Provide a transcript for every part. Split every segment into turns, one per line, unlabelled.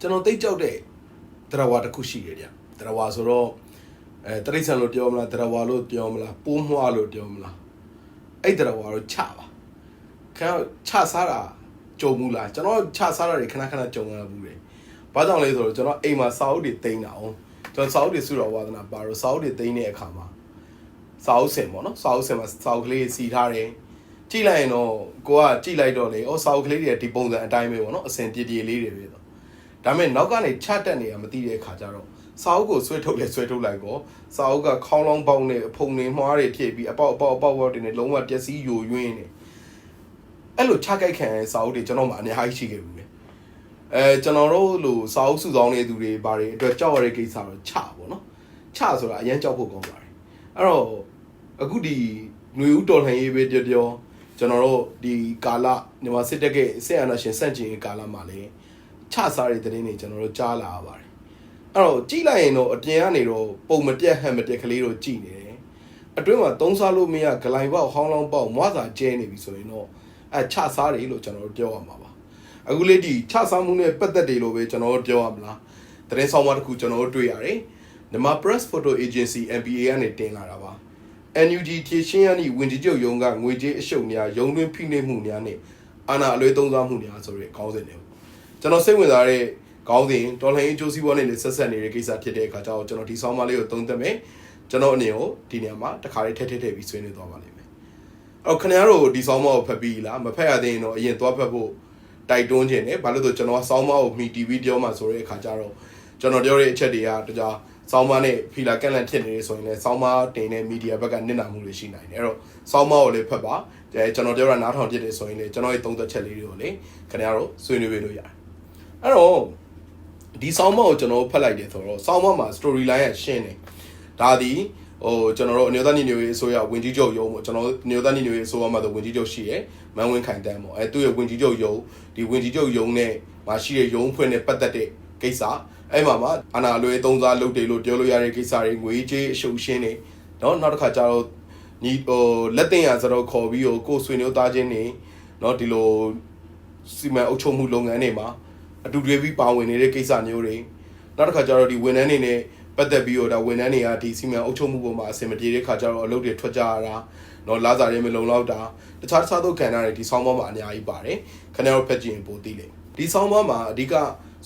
ကျွန်တော်သိကြောက်တဲ့တရားဝါတစ်ခုရှိတယ်ဗျတရားဝါဆိုတော့အဲတရိษံလို့ပြောမလားတရားဝါလို့ပြောမလားပိုးမွှားလို့ပြောမလားအဲ့တရားဝါတော့ချပါခင်ဗျချစားတာကြုံဘူးလားကျွန်တော်ချစားတာတွေခဏခဏကြုံရဘူးတယ်ဘာကြောင့်လဲဆိုတော့ကျွန်တော်အိမ်မှာစာအုပ်တွေတင်တာအောင်ကျွန်တော်စာအုပ်တွေစုတော်ဝါသနာပါတော့စာအုပ်တွေတင်တဲ့အခါမှာစာအုပ်ဆင်ပေါ့နော်စာအုပ်ဆင်မှာစာအုပ်ကလေးစီထားတယ်ကြည့်လိုက်ရင်တော့ကိုကကြည့်လိုက်တော့လေဩစာအုပ်ကလေးတွေဒီပုံစံအတိုင်းပဲပေါ့နော်အစင်ပြေပြေလေးတွေပဲတော့ ဒါပေမဲ့နောက်ကနေချတက်နေရမသိတဲ့အခါကျတော့စာအုပ်ကိုဆွဲထုတ်လဲဆွဲထုတ်လိုက်ကောစာအုပ်ကခေါင်းလောင်းပေါင်းနဲ့အဖုံနေမွှားတွေဖြစ်ပြီးအပေါက်အပေါက်အပေါက်ပေါက်တွေနဲ့လုံးဝပျက်စီးယိုယွင်းနေအဲ့လိုချကြိုက်ခံရတဲ့စာအုပ်တွေကျွန်တော်မှအများကြီးရှိခဲ့ဘူးလေအဲကျွန်တော်တို့လိုစာအုပ်စုဆောင်းနေသူတွေဘာတွေအတွက်ကြောက်ရတဲ့ကိစ္စတော့ချပါတော့ချဆိုတာအရင်ကြောက်ဖို့ကောင်းပါတယ်အဲ့တော့အခုဒီຫນွေဦးတော်လှန်ရေးပဲပြောပြောကျွန်တော်တို့ဒီကာလမြန်မာစစ်တပ်ကစစ်အာဏာရှင်စန့်ကျင်ရေးကာလမှာလည်း ချစားတဲ့သတင်းတွေကျွန်တော်တို့ကြားလာရပါတယ်အဲ့တော့ကြည့်လိုက်ရင်တော့အပြင်ကနေတော့ပုံမပြတ်ဟန်မပြတ်ကလေးတော့ကြည်နေတယ်အတွင်းမှာသုံးစားလို့မရဂလိုင်ပေါက်ဟောင်းလောင်းပေါက်မွားစာကျဲနေပြီဆိုရင်တော့အဲချစားတယ်လို့ကျွန်တော်တို့ပြောရမှာပါအခုလေးဒီချစားမှုနဲ့ပတ်သက်တယ်လို့ပဲကျွန်တော်တို့ပြောရမလားသတင်းဆောင်မတစ်ခုကျွန်တော်တို့တွေ့ရတယ်မြန်မာ Press Photo Agency MPA ကနေတင်လာတာပါ NUG ထေရှင်းရသည့်ဝင်ကြီးချုပ်ရုံးကငွေကြေးအရှုပ်များရုံးတွင်းဖိနှိပ်မှုများနဲ့အာဏာအလွဲသုံးစားမှုများဆိုတဲ့ခေါင်းစဉ်တွေ ကျွန်တော်စိတ်ဝင်စားတဲ့ခေါင်းစဉ်ဒေါ်လာရင်းအကျိုးစီးပွားနဲ့ဆက်ဆက်နေတဲ့ကိစ္စဖြစ်တဲ့အခါကျတော့ကျွန်တော်ဒီဆောင်းပါးလေးကိုသုံးသပ်မယ်ကျွန်တော်အနေကိုဒီနေရာမှာတစ်ခါလေးထည့်ထည့်ထည့်ပြီးဆွေးနွေးသွားပါလိမ့်မယ်အဲ့တော့ခင်ဗျားတို့ဒီဆောင်းပါးကိုဖတ်ပြီးလားမဖတ်ရသေးရင်တော့အရင်သွားဖတ်ဖို့တိုက်တွန်းခြင်းနဲ့ဘာလို့လဲဆိုကျွန်တော်ဆောင်းပါးကိုမှီ TV ပြောမှဆိုတဲ့အခါကျတော့ကျွန်တော်ပြောတဲ့အချက်တွေကတခြားဆောင်းပါးနဲ့ဖီလာကန့်လန့်ဖြစ်နေတယ်ဆိုရင်လည်းဆောင်းပါးတင်တဲ့မီဒီယာဘက်ကနစ်နာမှုတွေရှိနိုင်တယ်အဲ့တော့ဆောင်းပါးကိုလည်းဖတ်ပါအဲကျွန်တော်ပြောတာနားထောင်ဖြစ်တယ်ဆိုရင်လည်းကျွန်တော်ရဲ့သုံးသက်ချက်လေးတွေကိုလည်းခင်ဗျားတို့ဆွေးနွေးပေးလို့ရတယ် အဲ့တော့ဒီဆောင်းမကိုကျွန်တော်ဖတ်လိုက်တယ်ဆိုတော့ဆောင်းမမှာ story line ကရှင်းတယ်ဒါဒီဟိုကျွန်တော်တို့အမျိုးသားညီညွတ်ရေးအစိုးရဝင်ကြီးချုပ်ရုံးပေါ့ကျွန်တော်တို့အမျိုးသားညီညွတ်ရေးအစိုးရမှာဆိုဝင်ကြီးချုပ်ရှိရယ်မန်ဝင်းခိုင်တန်းပေါ့အဲသူ့ရဲ့ဝင်ကြီးချုပ်ရုံးဒီဝင်ကြီးချုပ်ရုံးနဲ့မှာရှိတဲ့ရုံးဖွင့်နဲ့ပတ်သက်တဲ့ကိစ္စအဲ့မှာမှာအနာလွဲသုံးစားလုပ်တယ်လို့ပြောလို့ရတဲ့ကိစ္စတွေငွေကြေးအရှုံရှင်းတွေနော်နောက်တစ်ခါကျတော့ညီဟိုလက်တင်ရဆိုတော့ခေါ်ပြီးဟိုကိုဆွေမျိုးသားချင်းနေနော်ဒီလိုစီမံအုပ်ချုပ်မှုလုပ်ငန်းတွေမှာ အတူတွဲပြီးပါဝင်နေတဲ့ကိစ္စမျိုးတွေနောက်တစ်ခါကျတော့ဒီဝန်ထမ်းတွေနဲ့ပတ်သက်ပြီးတော့ဒါဝန်ထမ်းတွေကဒီစီမံအုပ်ချုပ်မှုပေါ်မှာအဆင်မပြေတဲ့ခါကျတော့အလုပ်တွေထွက်ကြရတာနော်လာစားရဲမလုံလောက်တာတခြားတခြားသောကဏ္ဍတွေဒီဆောင်းပါးမှာအများကြီးပါတယ်ခဏတော့ဖက်ကြည့်ရင်ပိုသိလိမ့်ဒီဆောင်းပါးမှာအဓိက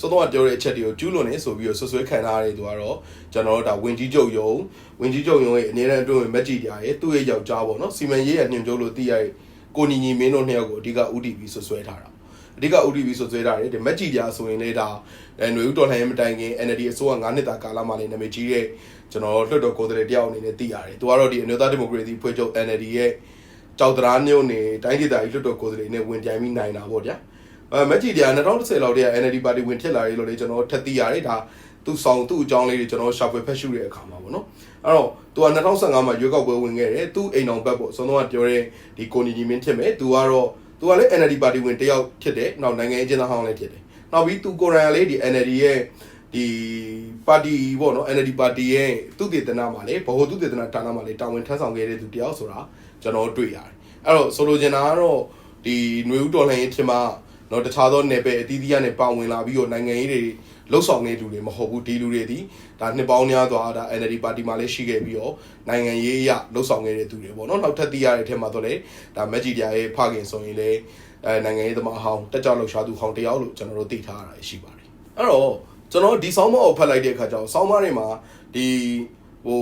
စောတော့ပြောတဲ့အချက်တွေကိုကျူးလွန်နေဆိုပြီးတော့ဆွဆွဲခံထားရတဲ့သူကတော့ကျွန်တော်တို့ဒါဝင်ကြီးချုပ်ယုံဝင်ကြီးချုပ်ယုံရဲ့အနေနဲ့အတွင်းမက်ကြီးတရားရဲ့သူ့ရဲ့ယောက်ျားပေါ့နော်စီမံရေးရညွှန်ချုပ်လို့သိရတဲ့ကိုညီညီမင်းတို့နှစ်ယောက်ကိုအဓိက UDP ဆွဆွဲထားတာ အဓိက OTV ဆိုဆွဲထားတယ်ဒီမက်ကြီးပြဆိုရင်လည်းဒါအဲຫນွေဦးတော်လှန်ရေးမတိုင်ခင် NLD အစိုးရ9နှစ်တာကာလမှာလည်းနာမည်ကြီးတဲ့ကျွန်တော်လွှတ်တော်ကိုယ်စားလှယ်တယောက်အနေနဲ့သိရတယ်သူကတော့ဒီအမျိုးသားဒီမိုကရေစီဖွဲ့ချုပ် NLD ရဲ့ကြောက်တရားမျိုးနေတိုင်းဒေသကြီးလွှတ်တော်ကိုယ်စားလှယ်နဲ့ဝင်ပြိုင်ပြီးနိုင်တာပေါ့ဗျာအဲမက်ကြီးတရား2010လောက်တည်းက NLD ပါတီဝင်ဖြစ်လာရေးလို့လေကျွန်တော်ထက်သိရတယ်ဒါသူဆောင်သူ့အကြောင်းလေးတွေကျွန်တော်ရှာဖွေဖက်ရှုတဲ့အခါမှာပေါ့နော်အဲ့တော့သူက2015မှာရွေးကောက်ပွဲဝင်ခဲ့တယ်သူ့အိမ်တော်ဘက်ပေါ့ဆုံးတော့ပြောတဲ့ဒီကိုနီဂျီမင်းဖြစ်မယ်သူကတော့ သူကလည်း NLD ပါတီဝင်တယောက်ဖြစ်တယ်နောက်နိုင်ငံရေးကျင်းသားဟောင်းလည်းဖြစ်တယ်နောက်ပြီးသူကိုယ်တိုင်ကလည်းဒီ NLD ရဲ့ဒီပါတီပေါ့နော် NLD ပါတီရဲ့သူတည်တနာမှာလေဘ ਹੁ သူတည်တနာဌာနမှာလေတာဝန်ထမ်းဆောင်ခဲ့တဲ့သူတယောက်ဆိုတာကျွန်တော်တွေ့ရတယ်အဲ့တော့ဆိုလိုချင်တာကတော့ဒီຫນွေဦးတော်လှန်ရေးဖြစ်မှာတော့တခြားသောနယ်ပယ်အသီးသီးကနေပါဝင်လာပြီးတော့နိုင်ငံရေးတွေ လှုပ်ဆောင်နေသူတွေမဟုတ်ဘူးဒီလူတွေဒီဒါနှစ်ပေါင်းများစွာဒါ NLD ပါတီမှာလည်းရှိခဲ့ပြီးတော့နိုင်ငံရေးအရလှုပ်ဆောင်နေတဲ့သူတွေပေါ့နော်နောက်ထပ်သိရတဲ့အထက်မှာတော့လေဒါမက်ဂျီဒီယာရဲ့ဖခင်ဆိုရင်လည်းအဲနိုင်ငံရေးသမားဟောင်းတက်ကြွလှုပ်ရှားသူဟောင်းတယောက်လို့ကျွန်တော်တို့သိထားရတာရှိပါတယ်အဲ့တော့ကျွန်တော်ဒီဆောင်းမကိုဖတ်လိုက်တဲ့အခါကျတော့ဆောင်းမတွေမှာဒီဟို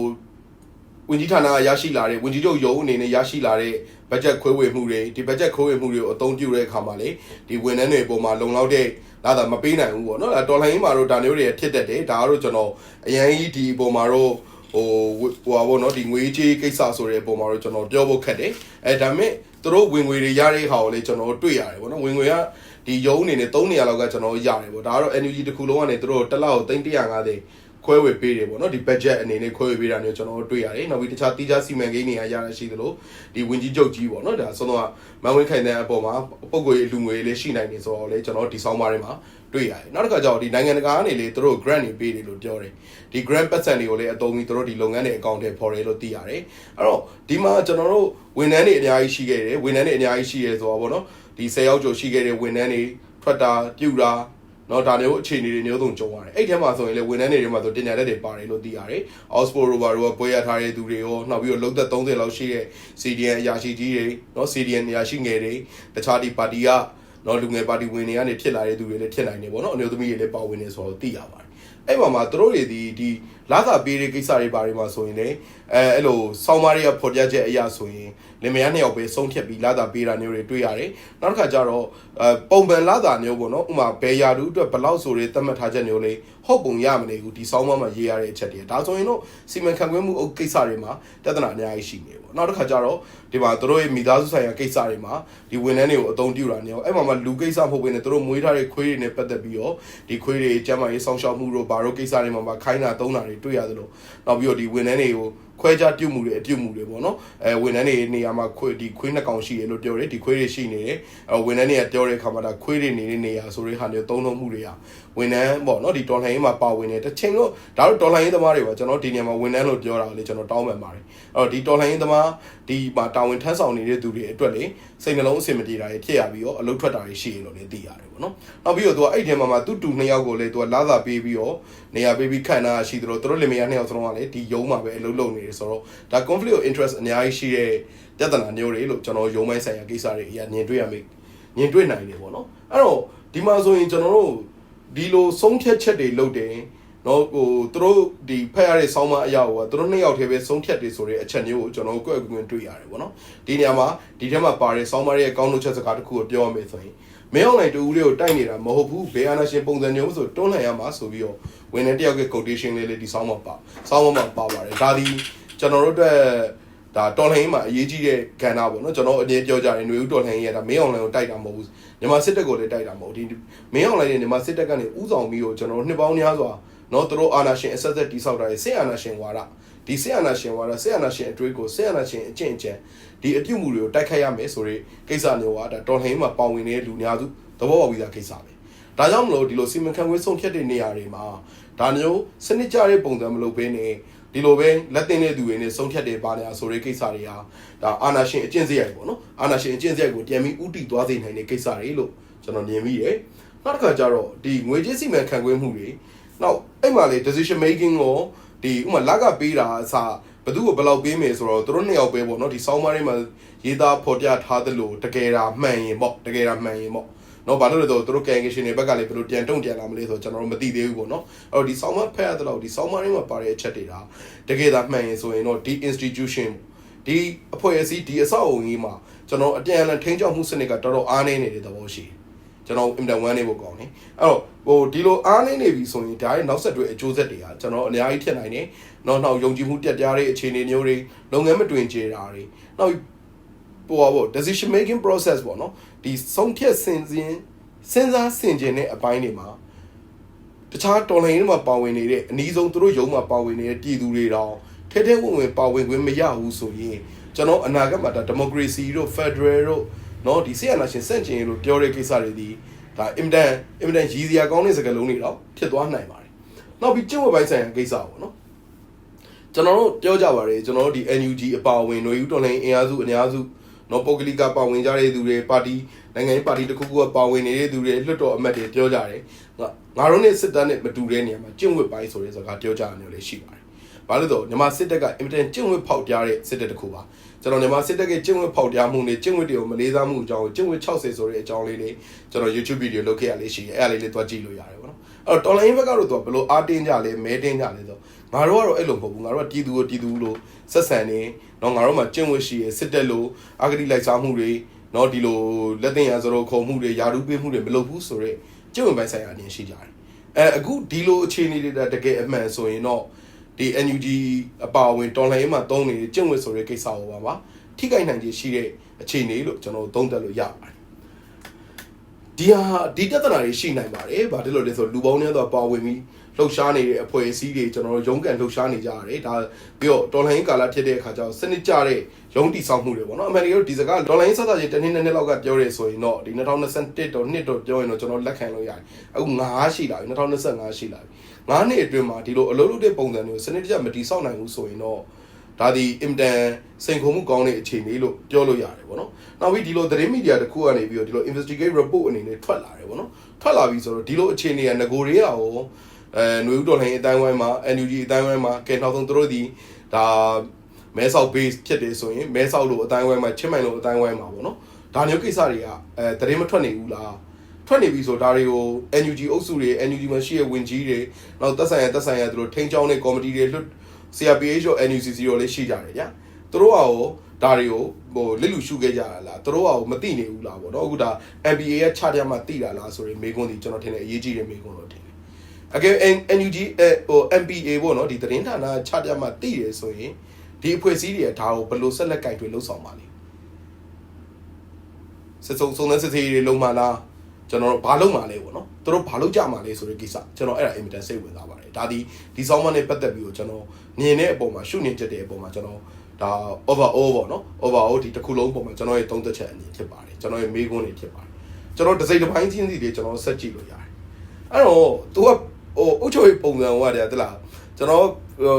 ဝင်ကြီးဌာနကရရှိလာတဲ့ဝင်ကြီးချုပ်ရုံးအနေနဲ့ရရှိလာတဲ့ဘတ်ဂျက်ခွဲဝေမှုတွေဒီဘတ်ဂျက်ခွဲဝေမှုတွေကိုအသုံးပြုတဲ့အခါမှာလေဒီဝန်ထမ်းတွေပုံမှာလုံလောက်တဲ့လာတာမပေးနိုင်ဘူးပေါ့နော်အဲတော်လိုင်းမှာတော့ဒါမျိုးတွေဖြစ်တတ်တယ်ဒါကတော့ကျွန်တော်အရင်ကြီးဒီပုံမှာတော့ဟိုဟိုပါဘောနော်ဒီငွေကြေးကိစ္စဆိုတဲ့ပုံမှာတော့ကျွန်တော်ပြောဖို့ခက်တယ်အဲဒါမဲ့သူတို့ဝင်ငွေတွေရတဲ့ဟာကိုလေကျွန်တော်တွေ့ရတယ်ပေါ့နော်ဝင်ငွေကဒီရုံးအနေနဲ့300လောက်ကကျွန်တော်ရတယ်ပေါ့ဒါကတော့ NUG တစ်ခုလုံးကနေသူတို့တစ်လောက်350 ခွဲဝေပေးတယ်ပေါ့နော်ဒီ budget အနေနဲ့ခွဲဝေပေးတာမျိုးကျွန်တော်တို့တွေ့ရတယ်နောက်ပြီးတခြားတိကျစီမံကိန်းတွေရရရှိသလိုဒီဝင်ကြီးချုပ်ကြီးပေါ့နော်ဒါဆုံးတော့မန်ဝင်းခိုင်တဲ့အပေါ်မှာပုံကိုယ်ရေးလူငွေလေးရှိနိုင်နေဆိုတော့လေကျွန်တော်ဒီဆောင်းပါးတွေမှာတွေ့ရတယ်နောက်တစ်ခါကျတော့ဒီနိုင်ငံတကာကနေလေသူတို့ grant တွေပေးတယ်လို့ပြောတယ်ဒီ grant percent တွေကိုလည်းအသုံးပြီးသူတို့ဒီလုပ်ငန်းတွေအကောင့်ထဲပေါ်တယ်လို့သိရတယ်အဲ့တော့ဒီမှာကျွန်တော်တို့ဝန်ထမ်းတွေအများကြီးရှိခဲ့တယ်ဝန်ထမ်းတွေအများကြီးရှိရဲဆိုတော့ဗောနော်ဒီ10ယောက်ကျော်ရှိခဲ့တဲ့ဝန်ထမ်းတွေထွက်တာပြူတာ နော်ဒါမျိုးအခြေအနေတွေမျိုးစုံကြုံရတယ်အဲ့ထဲမှာဆိုရင်လေဝန်ထမ်းတွေတွေမှာဆိုတင်ညာတဲ့တွေပါတယ်လို့သိရတယ်အော့စပိုရိုဘာတို့ကပွဲရထားတဲ့သူတွေရောနောက်ပြီးတော့လုံသက်30လောက်ရှိတဲ့ CDN အရာရှိကြီးတွေနော် CDN အရာရှိငယ်တွေတခြားဒီပါတီကနော်လူငယ်ပါတီဝင်တွေကနေဖြစ်လာတဲ့သူတွေလည်းဖြစ်နိုင်တယ်ပေါ့နော်အမျိုးသမီးတွေလည်းပါဝင်နေဆိုတော့သိရပါတယ်အဲ့မှာမှာသူတို့တွေဒီဒီလာသာပေးတဲ့ကိစ္စတွေဘာတွေမှာဆိုရင်လေ အဲအဲ့လိုစောင်းမားတွေကဖော်ပြချက်အရာဆိုရင်လင်မယားနှစ်ယောက်ပဲဆုံးဖြတ်ပြီးလာသာပေးတာမျိုးတွေတွေ့ရတယ်နောက်တစ်ခါကျတော့အဲပုံပန်လာသာမျိုးပေါ့နော်ဥမာဘယ်ယာတူအတွက်ဘယ်လောက်ဆိုတွေသတ်မှတ်ထားချက်မျိုးလေး ဟုတ်ပုံရမနေဘူးဒီစောင်းမမှာရေးရတဲ့အချက်တွေဒါဆိုရင်တော့စီမံခန့်ခွဲမှုအုပ်ကိစ္စတွေမှာပြဿနာအများကြီးရှိနေပေါ့နောက်တစ်ခါကျတော့ဒီမှာတို့ရဲ့မိသားစုဆိုင်ရာကိစ္စတွေမှာဒီဝန်ထမ်းတွေကိုအသုံးပြုတာနေရောအဲ့မှာမှလူကိစ္စမဟုတ်ဘဲနဲ့တို့မွေးထားတဲ့ခွေးတွေနဲ့ပတ်သက်ပြီးတော့ဒီခွေးတွေကျန်းမာရေးဆောင်ရှောက်မှုတို့ဘာတို့ကိစ္စတွေမှာခိုင်းတာသုံးတာတွေတွေ့ရသလိုနောက်ပြီးတော့ဒီဝန်ထမ်းတွေကိုခွဲခြားပြုတ်မှုတွေအပြုတ်မှုတွေပေါ့နော်အဲဝန်ထမ်းတွေနေရာမှာခွေးဒီခွေးနှစ်ကောင်ရှိတယ်လို့ပြောတယ်ဒီခွေးတွေရှိနေတယ်အဲဝန်ထမ်းတွေကပြောတဲ့အခါမှာဒါခွေးတွေနေတဲ့နေရာဆိုတဲ့ဟာမျိုးသုံးလုံးမှုတွေက ဝန်ထမ်းပေါ့နော်ဒီတော်လှန်ရေးမှာပါဝင်နေတစ်ချိန်လို့ဒါတို့တော်လှန်ရေးသမားတွေပါကျွန်တော်ဒီနေရာမှာဝန်ထမ်းလို့ပြောတာလေကျွန်တော်တောင်းပန်ပါတယ်အဲ့တော့ဒီတော်လှန်ရေးသမားဒီမှာတာဝန်ထမ်းဆောင်နေတဲ့သူတွေအတွက်လေစိတ်နှလုံးအဆင်မပြေတာတွေဖြစ်ရပြီးတော့အလုပ်ထွက်တာတွေရှိရင်လို့လည်းသိရတယ်ပေါ့နော်နောက်ပြီးတော့သူကအဲ့ဒီထဲမှာမှသူတူနှစ်ယောက်ကိုလေသူကလာသာပေးပြီးတော့နေရာပေးပြီးခန့်တာရှိသလိုသူတို့လင်မယားနှစ်ယောက်စလုံးကလေဒီယုံမှာပဲအလုပ်လုပ်နေတယ်ဆိုတော့ဒါ conflict of interest အများကြီးရှိတဲ့ပြဿနာမျိုးတွေလို့ကျွန်တော်ယုံမိုင်းဆိုင်ရာကိစ္စတွေအရာမြင်တွေ့ရမယ်မြင်တွေ့နိုင်တယ်ပေါ့နော်အဲ့တော့ဒီမှာဆိုရင်ကျွန်တော်တို့ ဒီလိုဆုံးဖြတ်ချက်တွေလုပ်တယ်နော်ဟိုသူတို့ဒီဖက်ရတဲ့ဆောင်းမအရာကိုသူတို့နှစ်ယောက်တည်းပဲဆုံးဖြတ်တယ်ဆိုတဲ့အချက်မျိုးကိုကျွန်တော်ကိုယ့်အကူအတွေ့ရတယ်ပေါ့နော်ဒီနေရာမှာဒီထဲမှာပါတဲ့ဆောင်းမရဲ့ကောင်းလို့ချက်စကားတစ်ခုကိုပြောရမယ်ဆိုရင်မင်းအောင်နိုင်တူဦးလေးကိုတိုက်နေတာမဟုတ်ဘူးဘေးအာနာရှင်ပုံစံမျိုးဆိုတွန်းလှန်ရမှာဆိုပြီးတော့ဝင်နေတယောက်က quotation လေးလေးဒီဆောင်းမပါဆောင်းမမှာပါပါတယ်ဒါဒီကျွန်တော်တို့အတွက် ဒါတော်လှန်ရေးမှာအရေးကြီးတဲ့ကဏ္ဍပေါ့နော်ကျွန်တော်အရင်ပြောကြတယ်ຫນွေဦးတော်လှန်ရေးကဒါမင်းအောင်လိုင်းကိုတိုက်တာမဟုတ်ဘူးမြန်မာစစ်တပ်ကိုလည်းတိုက်တာမဟုတ်ဒီမင်းအောင်လိုင်းနဲ့မြန်မာစစ်တပ်ကနေဥဆောင်ပြီးတော့ကျွန်တော်နှစ်ပေါင်းများစွာနော်သူတို့အာဏာရှင်အဆက်ဆက်တိဆောက်တာရဲ့စစ်အာဏာရှင်ဝါဒဒီစစ်အာဏာရှင်ဝါဒစစ်အာဏာရှင်အတွေးကိုစစ်အာဏာရှင်အကျင့်အကြံဒီအပြုတ်မှုတွေကိုတိုက်ခိုက်ရမယ်ဆိုတဲ့ကိစ္စမျိုးကဒါတော်လှန်ရေးမှာပါဝင်နေတဲ့လူများစုသဘောပေါက်ပြီးသားကိစ္စပဲဒါကြောင့်မလို့ဒီလိုစီမံခန့်ခွဲဆုံးဖြတ်တဲ့နေရာတွေမှာဒါမျိုးစနစ်ကျတဲ့ပုံစံမလုပ်ဘဲနဲ့ ဒီလိုပဲလက်တင်တဲ့သူတွေနဲ့ဆုံးဖြတ်တယ်ပါညာဆိုတဲ့ကိစ္စတွေဟာဒါအာနာရှင်အကျင့်စရိုက်ပေါ့နော်အာနာရှင်အကျင့်စရိုက်ကိုပြန်ပြီးဥတီသွားစေနိုင်တဲ့ကိစ္စတွေလို့ကျွန်တော်မြင်မိတယ်နောက်တစ်ခါကျတော့ဒီငွေကြေးစီမံခန့်ခွဲမှုတွေနောက်အဲ့မှာလေ decision making ကိုဒီဥမာလက်ကပေးတာအစားဘယ်သူ့ကိုဘယ်လောက်ပေးမယ်ဆိုတော့တို့နှစ်ယောက်ပဲပေါ့နော်ဒီဆောင်းပါးတွေမှာရေးသားဖော်ပြထားသလိုတကယ်တာမှန်ရင်ပေါ့တကယ်တာမှန်ရင်ပေါ့ နော်ဘာလို့လဲဆိုတော့တို့ကန်ကရှင်တွေဘက်ကလည်းဘယ်လိုပြန်တုံ့ပြန်လာမလဲဆိုတော့ကျွန်တော်တို့မသိသေးဘူးပေါ့နော်အဲ့တော့ဒီဆောင်းမဖက်ရတဲ့လောက်ဒီဆောင်းမရင်းမှာပါတဲ့အချက်တွေဒါတကယ်သာမှန်ရင်ဆိုရင်တော့ဒီ institution ဒီအဖွဲ့အစည်းဒီအဆောက်အုံကြီးမှာကျွန်တော်အပြန်အလှန်ထိန်းချုပ်မှုစနစ်ကတော်တော်အားနည်းနေတဲ့သဘောရှိတယ်ကျွန်တော်အင်တာ1နေဖို့ကောင်းတယ်အဲ့တော့ဟိုဒီလိုအားနည်းနေပြီဆိုရင်ဒါရဲ့နောက်ဆက်တွဲအကျိုးဆက်တွေကကျွန်တော်အများကြီးဖြစ်နိုင်တယ်နောက်နောက်ယုံကြည်မှုတက်ပြားတဲ့အခြေအနေမျိုးတွေလုပ်ငန်းမတွင်ကျတာတွေနောက်ဟိုပါပေါ့ decision making process ပေါ့နော် ဒီဆုံးဖြတ်စင်စင်စဉ်းစားဆင်ခြင်တဲ့အပိုင်းတွေမှာတခြားတော်လှန်ရေးမှာပါဝင်နေတဲ့အနည်းဆုံးသူတို့ယုံမှာပါဝင်နေတဲ့ပြည်သူတွေတောင်ထဲထဲဝင်ဝင်ပါဝင်ခွင့်မရဘူးဆိုရင်ကျွန်တော်အနာဂတ်မှာဒါဒီမိုကရေစီတို့ဖက်ဒရယ်တို့နော်ဒီဆီယနာရှင်စန့်ကျင်လို့ပြောတဲ့ကိစ္စတွေဒီဒါအင်တန်အင်တန်ရည်စရာကောင်းတဲ့စကားလုံးတွေတော့ဖြစ်သွားနိုင်ပါတယ်။နောက်ပြီးကျင့်ဝတ်ပိုင်းဆိုင်ရာကိစ္စပေါ့နော်။ကျွန်တော်တို့ပြောကြပါရယ်ကျွန်တော်တို့ဒီ NUG အပါအဝင်ຫນွေဦးတော်လှန်အင်အားစုအများစု နော်ပုဂ္ဂလိကပါဝင်ကြတဲ့သူတွေပါတီနိုင်ငံရေးပါတီတစ်ခုခုကပါဝင်နေတဲ့သူတွေလွှတ်တော်အမတ်တွေပြောကြတယ်ငါငါတို့နဲ့စစ်တပ်နဲ့မတူတဲ့နေရာမှာကျင့်ဝတ်ပိုင်းဆိုတဲ့စကားပြောကြတာမျိုးလည်းရှိပါတယ်ဘာလို့လဲဆိုညီမစစ်တပ်ကအင်မတန်ကျင့်ဝတ်ဖောက်ကြားတဲ့စစ်တပ်တစ်ခုပါ ကျွန်တော်ညီမစစ်တပ်ရဲ့ကျင့်ဝတ်ဖောက်ကြားမှုနဲ့ကျင့်ဝတ်တွေကိုမလေးစားမှုအကြောင်းကျင့်ဝတ်60ဆိုတဲ့အကြောင်းလေးတွေကျွန်တော် YouTube video လုပ်ခဲ့ရလေးရှိတယ်အဲ့ဒါလေးလေးတွားကြည့်လို့ရတယ်ပေါ့နော်အဲ့တော့တော်လိုင်းဘက်ကတော့သူကဘယ်လိုအားတင်းကြလဲမဲတင်းကြလဲဆိုငါတို့ကတော့အဲ့လိုမဟုတ်ဘူးငါတို့ကပြည်သူကိုပြည်သူလို့ဆက်ဆံနေတော့ငါတို့မှကျင့်ဝတ်ရှိရစစ်တပ်လို့အဂတိလိုက်စားမှုတွေနော်ဒီလိုလက်တင်ရစတော့ခုံမှုတွေယာရုပေးမှုတွေမလုပ်ဘူးဆိုတော့ကျင့်ဝတ်ပိုင်းဆိုင်ရာအရင်ရှိကြတယ်အဲအခုဒီလိုအခြေအနေတွေတကယ်အမှန်ဆိုရင်တော့ ဒီ NUG အပါအဝင်တော်လှန်ရေးမှာတုံးနေတဲ့ကျင့်ဝတ်ဆိုတဲ့ကိစ္စကိုပါပါထိခိုက်နိုင်ခြေရှိတဲ့အခြေအနေလို့ကျွန်တော်သုံးသပ်လို့ရပါတယ်ဒီဟာဒီပြဿနာတွေရှိနိုင်ပါတယ်။ဘာဖြစ်လို့လဲဆိုတော့လူပေါင်းများစွာပါဝင်ပြီးလှုပ်ရှားနေတဲ့အဖွဲ့အစည်းတွေကျွန်တော်တို့ရုန်းကန်လှုပ်ရှားနေကြရတယ်။ဒါပြီးတော့တော်လိုင်းကာလဖြစ်တဲ့အခါကျတော့စနစ်ကျတဲ့ရုံးတိဆောက်မှုတွေပေါ့နော်။အမေရိကန်တို့ဒီစကားတော်လိုင်းစသဖြင့်တစ်နှစ်နှစ်နှစ်လောက်ကပြောရဲဆိုရင်တော့ဒီ2021တော့နှစ်တော့ပြောရင်တော့ကျွန်တော်လက်ခံလို့ရတယ်။အခု9ရှိလာပြီ2025ရှိလာပြီ။ 9နှစ်အတွင်းမှာဒီလိုအလုပ်လုပ်တဲ့ပုံစံမျိုးစနစ်တကျမတိဆောက်နိုင်ဘူးဆိုရင်တော့ဒါဒီအင်တန်စိန်ခေါ်မှုကောင်းတဲ့အခြေအနေလို့ပြောလို့ရတယ်ဗောနော်။နောက်ပြီးဒီလိုသတင်းမီဒီယာတစ်ခုကနေပြီးတော့ဒီလို investigate report အနေနဲ့ထွက်လာတယ်ဗောနော်။ထွက်လာပြီဆိုတော့ဒီလိုအခြေအနေကငကိုတွေကရောအဲຫນွေဦးတော်လှန်ရေးအတိုင်းဝိုင်းမှာ NUG အတိုင်းဝိုင်းမှာကဲနောက်ဆုံးသူတို့ဒီဒါမဲဆောက် base ဖြစ်တယ်ဆိုရင်မဲဆောက်လို့အတိုင်းဝိုင်းမှာချင်းမိုင်လို့အတိုင်းဝိုင်းမှာပေါ့နော်ဒါမျိုးကိစ္စတွေကအဲတရင်မထွက်နေဘူးလား ထွက်နေပြီဆိုဒါတွေကို NUG အုပ်စုတွေ NUG မှာရှိတဲ့ဝင်ကြီးတွေနောက်သက်ဆိုင်ရာသက်ဆိုင်ရာသူတို့ထိန်းချောင်းတဲ့ကော်မတီတွေလွတ် CRPH ရော NUCC ရောလည်းရှိကြတယ်ဗျာသူတို့ကရောဒါတွေကိုဟိုလစ်လူရှုခဲ့ကြတာလားသူတို့ကရောမသိနေဘူးလားပေါ့နော်အခုဒါ MBA ရဲ့ chart ရမှသိတာလားဆိုရင်မေကွန်းဒီကျွန်တော်ထင်တယ်အရေးကြီးတဲ့မေကွန်းလို့ထင်တယ်အကဲ NUG အဲဟို MPA ပေါ့နော်ဒီသတင်းဌာန chart ရမှသိတယ်ဆိုရင်ဒီအဖွဲ့အစည်းတွေကဒါကိုဘယ်လိုဆက်လက်ကင်တွေလှုပ်ဆောင်ပါလိမ့်စစ်စုံစုံတဲ့စစ်စေးတွေလုံးမလား ကျွန်တော်တို့ဘာလုပ်မှာလဲပေါ့နော်သူတို့ဘာလုပ်ကြမှာလဲဆိုတဲ့ကိစ္စကျွန်တော်အဲ့ဒါအင်မတန်စိတ်ဝင်စားပါတယ်ဒါဒီဒီဆောင်းမနဲ့ပတ်သက်ပြီးတော့ကျွန်တော်မြင်တဲ့အပေါ်မှာရှုမြင်ချက်တဲ့အပေါ်မှာကျွန်တော်ဒါ overall ပေါ့နော် overall ဒီတစ်ခုလုံးပုံမှာကျွန်တော်ရဲ့သုံးသက်ချက်အမြင်ဖြစ်ပါတယ်ကျွန်တော်ရဲ့မေးခွန်းတွေဖြစ်ပါတယ်ကျွန်တော်တစ်စိတ်တစ်ပိုင်းချင်းစီတွေကျွန်တော်ဆက်ကြည့်လို့ရတယ်အဲ့တော့ तू ကဟိုအုတ်ချုပ်ရေးပုံစံဟိုကတည်းကတလားကျွန်တော်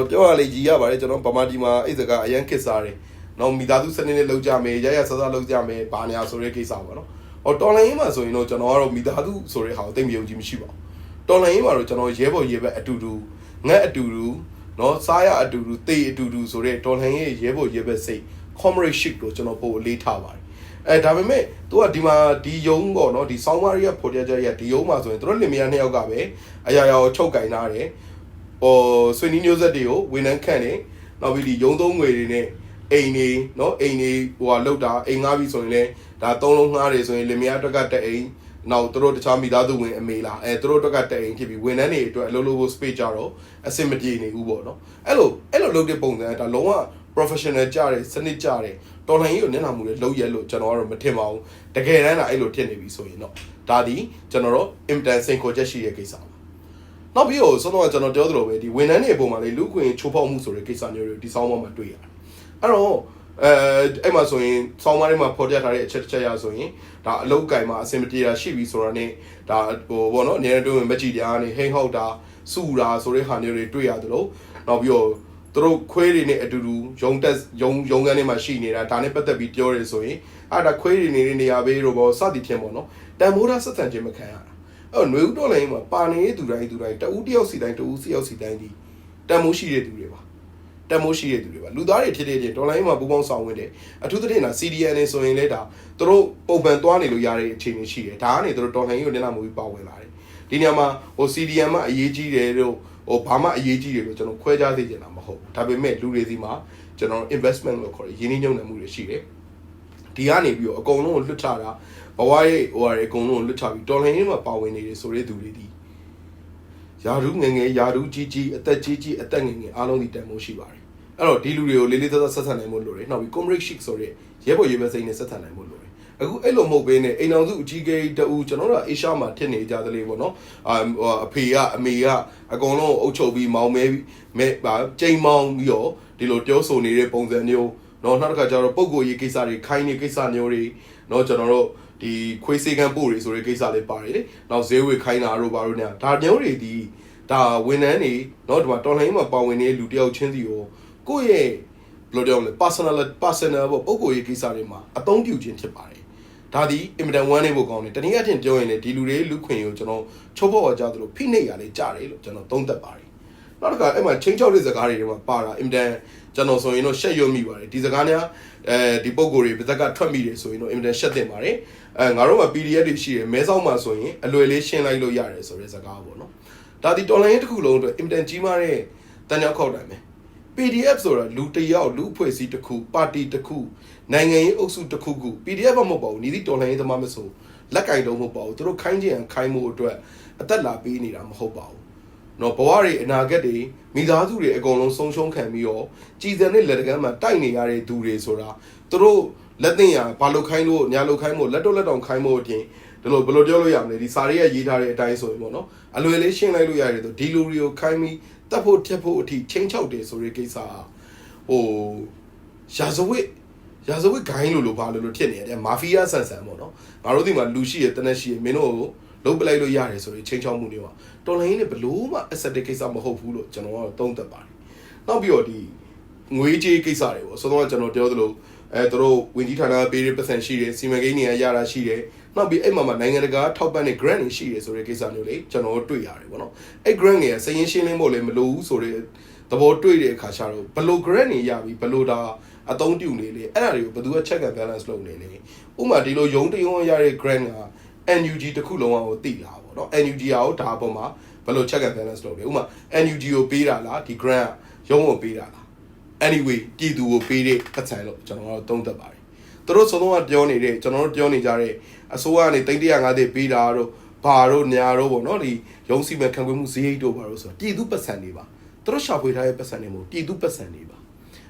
ပြောရလေကြီးရပါတယ်ကျွန်တော်ဗမာပြည်မှာအဲ့စကားအရန်ခစ်စားတယ်နော်မိသားစုစနစ်နဲ့လောက်ကြမယ်ရရဆဆလောက်ကြမယ်ဘာညာဆိုတဲ့ကိစ္စပါနော် ဟောတော်လိုင်းရေးမှာဆိုရင်တော့ကျွန်တော်ကတော့မိသားစုဆိုတဲ့ဟာကိုသိမယုံကြည်မရှိပါဘူးတော်လိုင်းရေးမှာတော့ကျွန်တော်ရဲဘော်ရဲဘက်အတူတူငက်အတူတူနော်စားရအတူတူတေးအတူတူဆိုတဲ့တော်လိုင်းရေးရဲဘော်ရဲဘက်စိတ် comradeship ကိုကျွန်တော်ပို့အလေးထားပါတယ်အဲဒါပေမဲ့ तू ကဒီမှာဒီယုံပေါ့နော်ဒီဆောင်းမာရီကဖော်ပြချက်ရဒီယုံမှာဆိုရင်တို့လင်မယားနှစ်ယောက်ကပဲအရာရာကိုချုပ်ကင်ထားတယ်ဟိုဆွေနီးမျိုးဆက်တွေကိုဝန်နှန်းခန့်နေနောက်ပြီးဒီယုံသုံးငွေတွေနဲ့ အိမ်နေနော်အိမ်နေဟိုဟာလောက်တာအိမ်ငားပြီဆိုရင်လည်းဒါသုံးလုံးငှားတယ်ဆိုရင်လင်မယားအတွက်ကတက်အိမ်နောက်သူတို့တခြားမိသားစုဝင်အမေလားအဲသူတို့အတွက်ကတက်အိမ်ဖြစ်ပြီးဝန်ထမ်းတွေအတွက်အလုပ်လုပ်ဖို့ space ကြတော့အဆင်မပြေနေဘူးပေါ့နော်အဲ့လိုအဲ့လိုလုပ်တဲ့ပုံစံကဒါလုံးဝ professional ကြတယ်စနစ်ကြတယ်တော်လှန်ရေးကိုနည်းနာမှုတွေလုပ်ရဲလို့ကျွန်တော်ကတော့မထင်ပါဘူးတကယ်တမ်းကအဲ့လိုဖြစ်နေပြီဆိုရင်တော့ဒါဒီကျွန်တော်တို့ intern စိန်ခေါ်ချက်ရှိတဲ့ကိစ္စပါနောက်ပြီးတော့ဆုံးတော့ကျွန်တော်ပြောသလိုပဲဒီဝန်ထမ်းတွေအပေါ်မှာလေလူခွင့်ချိုးဖောက်မှုဆိုတဲ့ကိစ္စမျိုးတွေဒီဆောင်းပါးမှာတွေ့ရတယ် အဲ့တော့အဲအဲ့မှာဆိုရင်ဆောင်းပါးထဲမှာဖော်ပြထားတဲ့အချက်တစ်ချက်ရဆိုရင်ဒါအလုတ်ကင်မှာအဆင်မပြေတာရှိပြီဆိုတာနဲ့ဒါဟိုဘောနော်အနေနဲ့တွေ့ရင်မကြည့်တရားနဲ့ဟိန်းဟောက်တာစုတာဆိုတဲ့ဟာမျိုးတွေတွေ့ရတယ်လို့နောက်ပြီးတော့သူတို့ခွေးတွေနဲ့အတူတူယုံတက်ယုံယုံကန်းထဲမှာရှိနေတာဒါနဲ့ပတ်သက်ပြီးပြောရဲဆိုရင်အဲ့ဒါခွေးတွေနေတဲ့နေရာဘေးတို့ဘောစသည်ဖြင့်ပေါ့နော်တန်မိုးသားဆက်ဆံခြင်းမခံရတာအဲ့တော့ຫນွေဦးတော်လိုင်းမှာပါနေတဲ့သူတိုင်းသူတိုင်းတဦးတယောက်စီတိုင်းတဦးစီယောက်စီတိုင်းဒီတန်မိုးရှိတဲ့သူတွေပါ တန်မိုးရှိတဲ့သူတွေပါလူသားတွေဖြစ်တဲ့ချင်းတော်လိုင်းမှာပူပေါင်းဆောင်ဝင်တယ်အထူးသဖြင့်ဒါ CDN နေဆိုရင်လေဒါသူတို့ပုံပန်သွားနေလို့ရတဲ့အခြေအနေရှိတယ်ဒါကနေသူတို့တော်လိုင်းကိုနေလာမှုပြီးပါဝင်လာတယ်ဒီနေရာမှာဟို CDN မှာအရေးကြီးတယ်လို့ဟိုဘာမှအရေးကြီးတယ်လို့ကျွန်တော်ခွဲခြားသိချင်တာမဟုတ်ဘူးဒါပေမဲ့လူတွေစီမှာကျွန်တော် investment လို့ခေါ်တယ်ရင်းနှီးမြှုပ်နှံမှုတွေရှိတယ်ဒီကနေပြီးတော့အကုန်လုံးကိုလွတ်ချတာဘဝရဲ့ဟိုဟာတွေအကုန်လုံးကိုလွတ်ချပြီးတော်လိုင်းမှာပါဝင်နေတယ်ဆိုတဲ့သူတွေဒီယာရုငယ်ငယ်ယာရုကြီးကြီးအသက်ကြီးကြီးအသက်ငယ်ငယ်အားလုံးဒီတန်မိုးရှိပါတယ် အဲ့တော့ဒီလူတွေကိုလေးလေးသားသားဆက်ဆံနိုင်ဖို့လိုတယ်နောက်ပြီး comrade chic ဆိုတဲ့ရဲဘော်ရဲဘက်စိတ်နဲ့ဆက်ဆံနိုင်ဖို့လိုတယ်အခုအဲ့လိုမဟုတ်ဘဲနဲ့အိမ်အောင်စုအကြီးကြီးတူကျွန်တော်တို့အေရှားမှာထစ်နေကြသလေးပေါ့နော်အာအဖေကအမေကအကုန်လုံးအုပ်ချုပ်ပြီးမောင်းမဲမဲပါချိန်မောင်းပြီးတော့ဒီလိုပြောဆိုနေတဲ့ပုံစံမျိုးနော်နောက်တစ်ခါကျတော့ပုံကိုရေးကိစ္စတွေခိုင်းနေကိစ္စမျိုးတွေနော်ကျွန်တော်တို့ဒီခွေးစေကန်းပို့တွေဆိုတဲ့ကိစ္စလေးပါတယ်လေနောက်ဈေးဝေခိုင်းတာတို့ဘာလို့ ਨੇ ဒါမျိုးတွေဒီဒါဝန်ထမ်းတွေနော်ဒီမှာတော်လိုင်းမှာပါဝင်နေတဲ့လူတယောက်ချင်းစီကို ကိုယ့်ရဲ့ဘယ်လိုပြောမလဲ personal personal ပေါ့ပုံကိုရေးကိစ္စတွေမှာအသုံးပြုခြင်းဖြစ်ပါတယ်ဒါဒီအင်မတန်ဝမ်းနေဖို့ကောင်းတယ်တနည်းအားဖြင့်ပြောရင်လေဒီလူတွေလူခွင့်ကိုကျွန်တော်ချိုးဖောက်ကြသလိုဖိနှိပ်ရလေကြားတယ်လို့ကျွန်တော်သုံးသပ်ပါတယ်နောက်တစ်ခါအဲ့မှာချင်းချောက်တဲ့စကားတွေထဲမှာပါတာအင်မတန်ကျွန်တော်ဆိုရင်တော့ရှက်ရွံ့မိပါတယ်ဒီစကားများအဲဒီပုံကိုယ်တွေပါဇက်ကထွက်မိတယ်ဆိုရင်တော့အင်မတန်ရှက်တင်ပါတယ်အဲငါတို့မှာ PDF တွေရှိတယ်မဲဆောက်မှာဆိုရင်အလွယ်လေးရှင်းလိုက်လို့ရတယ်ဆိုတဲ့စကားပေါ့နော်ဒါဒီတော်လိုင်းရေးတစ်ခုလုံးအတွက်အင်မတန်ကြီးမားတဲ့တန်ကြောက်ခောက်တယ်မယ် PDF ဆိုတာလူတစ်ယောက်လူအဖွဲ့အစည်းတစ်ခုပါတီတစ်ခုနိုင်ငံရေးအုပ်စုတစ်ခုခု PDF မဟုတ်ပါဘူးနီးသည့်တော်လှန်ရေးသမားမဆိုလက်ကင်တော့မဟုတ်ပါဘူးသူတို့ခိုင်းခြင်းခိုင်းမှုအတွက်အသက်လာပေးနေတာမဟုတ်ပါဘူးနော်ဘဝတွေအနာဂတ်တွေမိသားစုတွေအကုန်လုံးဆုံးရှုံးခံပြီးတော့ကြည်စံတဲ့လက်တကမ်းမှာတိုက်နေရတဲ့သူတွေဆိုတာသူတို့လက်သိညာဘာလို့ခိုင်းလို့ညာလို့ခိုင်းလို့လက်တော့လက်တောင်ခိုင်းဖို့အပြင်ဒီလိုဘယ်လိုပြောလို့ရမလဲဒီစာရီကရေးထားတဲ့အတိုင်းဆိုရင်ပေါ့နော်အလွယ်လေးရှင်းလိုက်လို့ရတယ်ဆိုဒီလူတွေကိုခိုင်းပြီး တတ်ဖို့ထက်ဖို့အထိချင်းချောက်တယ်ဆိုတဲ့ကိစ္စဟိုရာဇဝတ်ရာဇဝတ်ဂိုင်းလို့လို့ဘာလို့လို့ဖြစ်နေတယ်မာဖီးယားဆန်ဆန်ပေါ့နော်ငါတို့ဒီမှာလူရှိရတနက်ရှိရမင်းတို့ကိုလုံးပလိုက်လို့ရတယ်ဆိုရင်ချင်းချောက်မှုတွေပါတော်လိုင်းနဲ့ဘလို့မှ asset ကိစ္စမဟုတ်ဘူးလို့ကျွန်တော်ကတော့သုံးသပ်ပါတယ်နောက်ပြီးတော့ဒီငွေကြေးကိစ္စတွေပေါ့ဆိုတော့ကျွန်တော်ပြောသလိုအဲတို့ဝင်ကြီးဌာနပေးတဲ့ပတ်စံရှိတယ်စီမံကိန်းတွေရရတာရှိတယ် နောက်ပြီးအဲ့မှာမှနိုင်ငံတကာထောက်ပံ့တဲ့ grant တွေရှိတယ်ဆိုတဲ့ကိစ္စမျိုးလေးကျွန်တော်တို့တွေ့ရတယ်ပေါ့နော်အဲ့ grant တွေကစည်ရင်းရှင်းလင်းဖို့လည်းမလိုဘူးဆိုတဲ့သဘောတွေ့တဲ့အခါကျတော့ဘယ်လို grant တွေရပြီဘယ်လိုဒါအသုံးပြုနေလေအဲ့ဒါတွေကိုဘယ်သူက check and balance လုပ်နေလဲဥပမာဒီလိုယုံတယုံရတဲ့ grant က NUG တစ်ခုလုံးအောင်သိလာပေါ့နော် NUG ရောဒါအပေါ်မှာဘယ်လို check and balance လုပ်လဲဥပမာ NUG ကိုပေးတာလားဒီ grant ကရုံးကိုပေးတာလား anyway ပြည်သူကိုပေးတဲ့ပတ်စံလို့ကျွန်တော်တို့သုံးသပ်ပါတယ်သူတို့ဆုံးတော့ပြောနေတဲ့ကျွန်တော်တို့ပြောနေကြတဲ့ အစိုးရကနေ350ပေးတာတို့ဘာတို့ညာတို့ပေါ့နော်ဒီရုံးစီမံခံခွင့်မှုဈေးရိတ်တို့ဘာတို့ဆိုတော့ပြည်သူပတ်စံတွေပါသူတို့ရှာဖွေထားတဲ့ပတ်စံတွေမဟုတ်ပြည်သူပတ်စံတွေပါ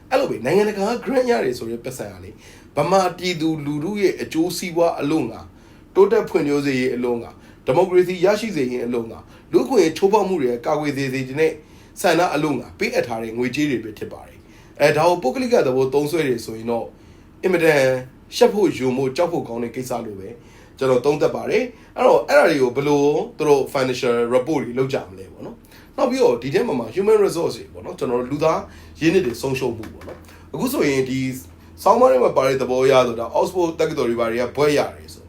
အဲ့လိုပဲနိုင်ငံတကာ grant ရတယ်ဆိုတဲ့ပတ်စံကလေဗမာပြည်သူလူထုရဲ့အကျိုးစီးပွားအလုံးကတိုးတက်ဖွံ့ဖြိုးစေရေးအလုံးကဒီမိုကရေစီရရှိစေရေးအလုံးကလူ့ခွင့်ချိုးဖောက်မှုတွေကာကွယ်စေစေတဲ့ဆန္ဒအလုံးကပေးအပ်ထားတဲ့ငွေကြေးတွေပဲဖြစ်ပါတယ်အဲဒါကိုပုဂ္ဂလိကသဘောသုံးဆွဲတယ်ဆိုရင်တော့အင်မတန်ရှက်ဖို့ယုံဖို့ကြောက်ဖို့ကောင်းတဲ့ကိစ္စလိုပဲ ကျွန်တော်သုံးသပ်ပါတယ်အဲ့တော့အဲ့ဒါတွေကိုဘယ်လိုသူတို့ financial report တွေလုပ်ကြမလဲပေါ့နော်နောက်ပြီးတော့ဒီထဲမှာမှာ human resource တွေပေါ့နော်ကျွန်တော်လူသားရင်းနှီးတွေဆုံးရှုံးမှုပေါ့နော်အခုဆိုရင်ဒီဆောင်းပါးတွေမှာပါတဲ့သဘောအရဆိုတော့ Oxford တက္ကသိုလ်တွေဘာတွေကဘွဲရတယ်ဆို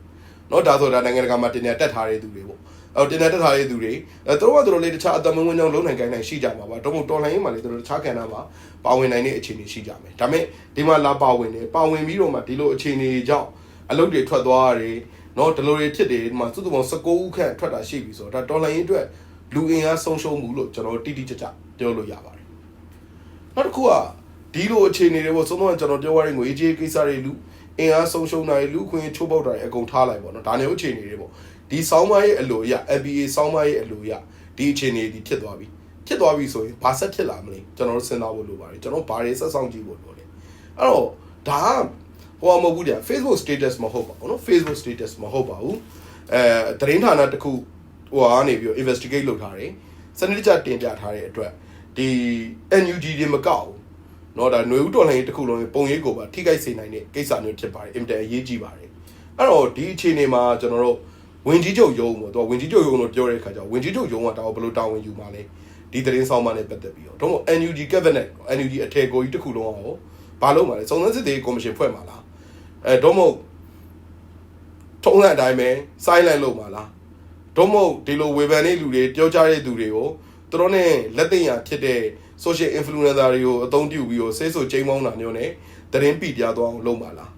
နော်ဒါဆိုတာနိုင်ငံတကာမှာတင်ရတက်ထားတဲ့သူတွေပေါ့အော်တင်တက်ထားတဲ့သူတွေအဲတို့ကတို့လေးတခြားအတမဝင်ကြောင်းလုံးနိုင်ကိုင်းနိုင်ရှိကြမှာပါတော့မို့တော်လိုင်းရင်းမှာလေတို့တခြားကဏ္ဍမှာပါဝင်နိုင်တဲ့အခြေအနေရှိကြမယ်ဒါပေမဲ့ဒီမှာလာပါဝင်တယ်ပါဝင်ပြီးတော့မှဒီလိုအခြေအနေကြောင့်အလုပ်တွေထွက်သွားရတယ် နော်ဒီလိုတွေဖြစ်တယ်ဒီမှာစုစုပေါင်း16ဦးခန့်ထွက်တာရှိပြီဆိုတော့ဒါတော်လိုင်းရေးအတွက်လူအင်အားဆုံးရှုံးမှုလို့ကျွန်တော်တိတိကျကျပြောလို့ရပါတယ်နောက်တစ်ခုကဒီလိုအခြေအနေတွေပေါ့ဆုံးတော့ကျွန်တော်ပြောရရင်ငွေကြေးကိစ္စတွေလူအင်အားဆုံးရှုံးတာတွေလူခွင့်ချိုးပေါက်တာတွေအကုန်ထားလိုက်ပေါ့နော်ဒါမျိုးအခြေအနေတွေပေါ့ဒီဆောင်းပါးရဲ့အလိုရ FBA ဆောင်းပါးရဲ့အလိုရဒီအခြေအနေဒီဖြစ်သွားပြီဖြစ်သွားပြီဆိုရင်ဘာဆက်ဖြစ်လာမလဲကျွန်တော်တို့စဉ်းစားဖို့လိုပါတယ်ကျွန်တော်ဘာတွေဆက်ဆောင်ကြည့်ဖို့လိုလဲအဲ့တော့ဒါက ဟိုမဟုတ်ဘူးကြာ Facebook status မဟုတ်ပါဘူးเนาะ Facebook status မဟုတ်ပါဘူးအဲသတင်းဌာနတစ်ခုဟိုကနေပြီးတော့ investigate လုပ်ထားတယ်စနစ်တကျတင်ပြထားတဲ့အတွက်ဒီ NUG တွေမကောက်ဘူးเนาะဒါຫນွေဦးတော်လှန်ရေးတစ်ခုလုံးပုံရိပ်ကိုပါထိခိုက်စေနိုင်တဲ့ကိစ္စမျိုးဖြစ်ပါတယ်အင်တန်အရေးကြီးပါတယ်အဲ့တော့ဒီအခြေအနေမှာကျွန်တော်တို့ဝင်ကြီးချုပ်ယုံပေါ့သူကဝင်ကြီးချုပ်ယုံလို့ပြောတဲ့အခါကျတော့ဝင်ကြီးချုပ်ယုံကဒါကိုဘယ်လိုတာဝန်ယူမှာလဲဒီသတင်းဆောင်မှနဲ့ပတ်သက်ပြီးတော့တော့ NUG cabinet NUG အထည်ကိုကြီးတစ်ခုလုံးအောင်ဘာလုပ်မှာလဲစုံစမ်းစစ်သေးကော်မရှင်ဖွဲ့မှာလား အဲတော့မို့ထုံးစံအတိုင်းပဲ silent လုပ်မှာလားတော့မို့ဒီလိုဝေဖန်နေလူတွေပြောကြတဲ့သူတွေကိုသူတို့ ਨੇ လက်သိညာဖြစ်တဲ့ social influencer တွေကိုအသုံးပြုပြီးတော့ဆေးဆိုချိန်မောင်းတာမျိုးနဲ့သတင်းပိပြသွားအောင်လုပ်မှာလား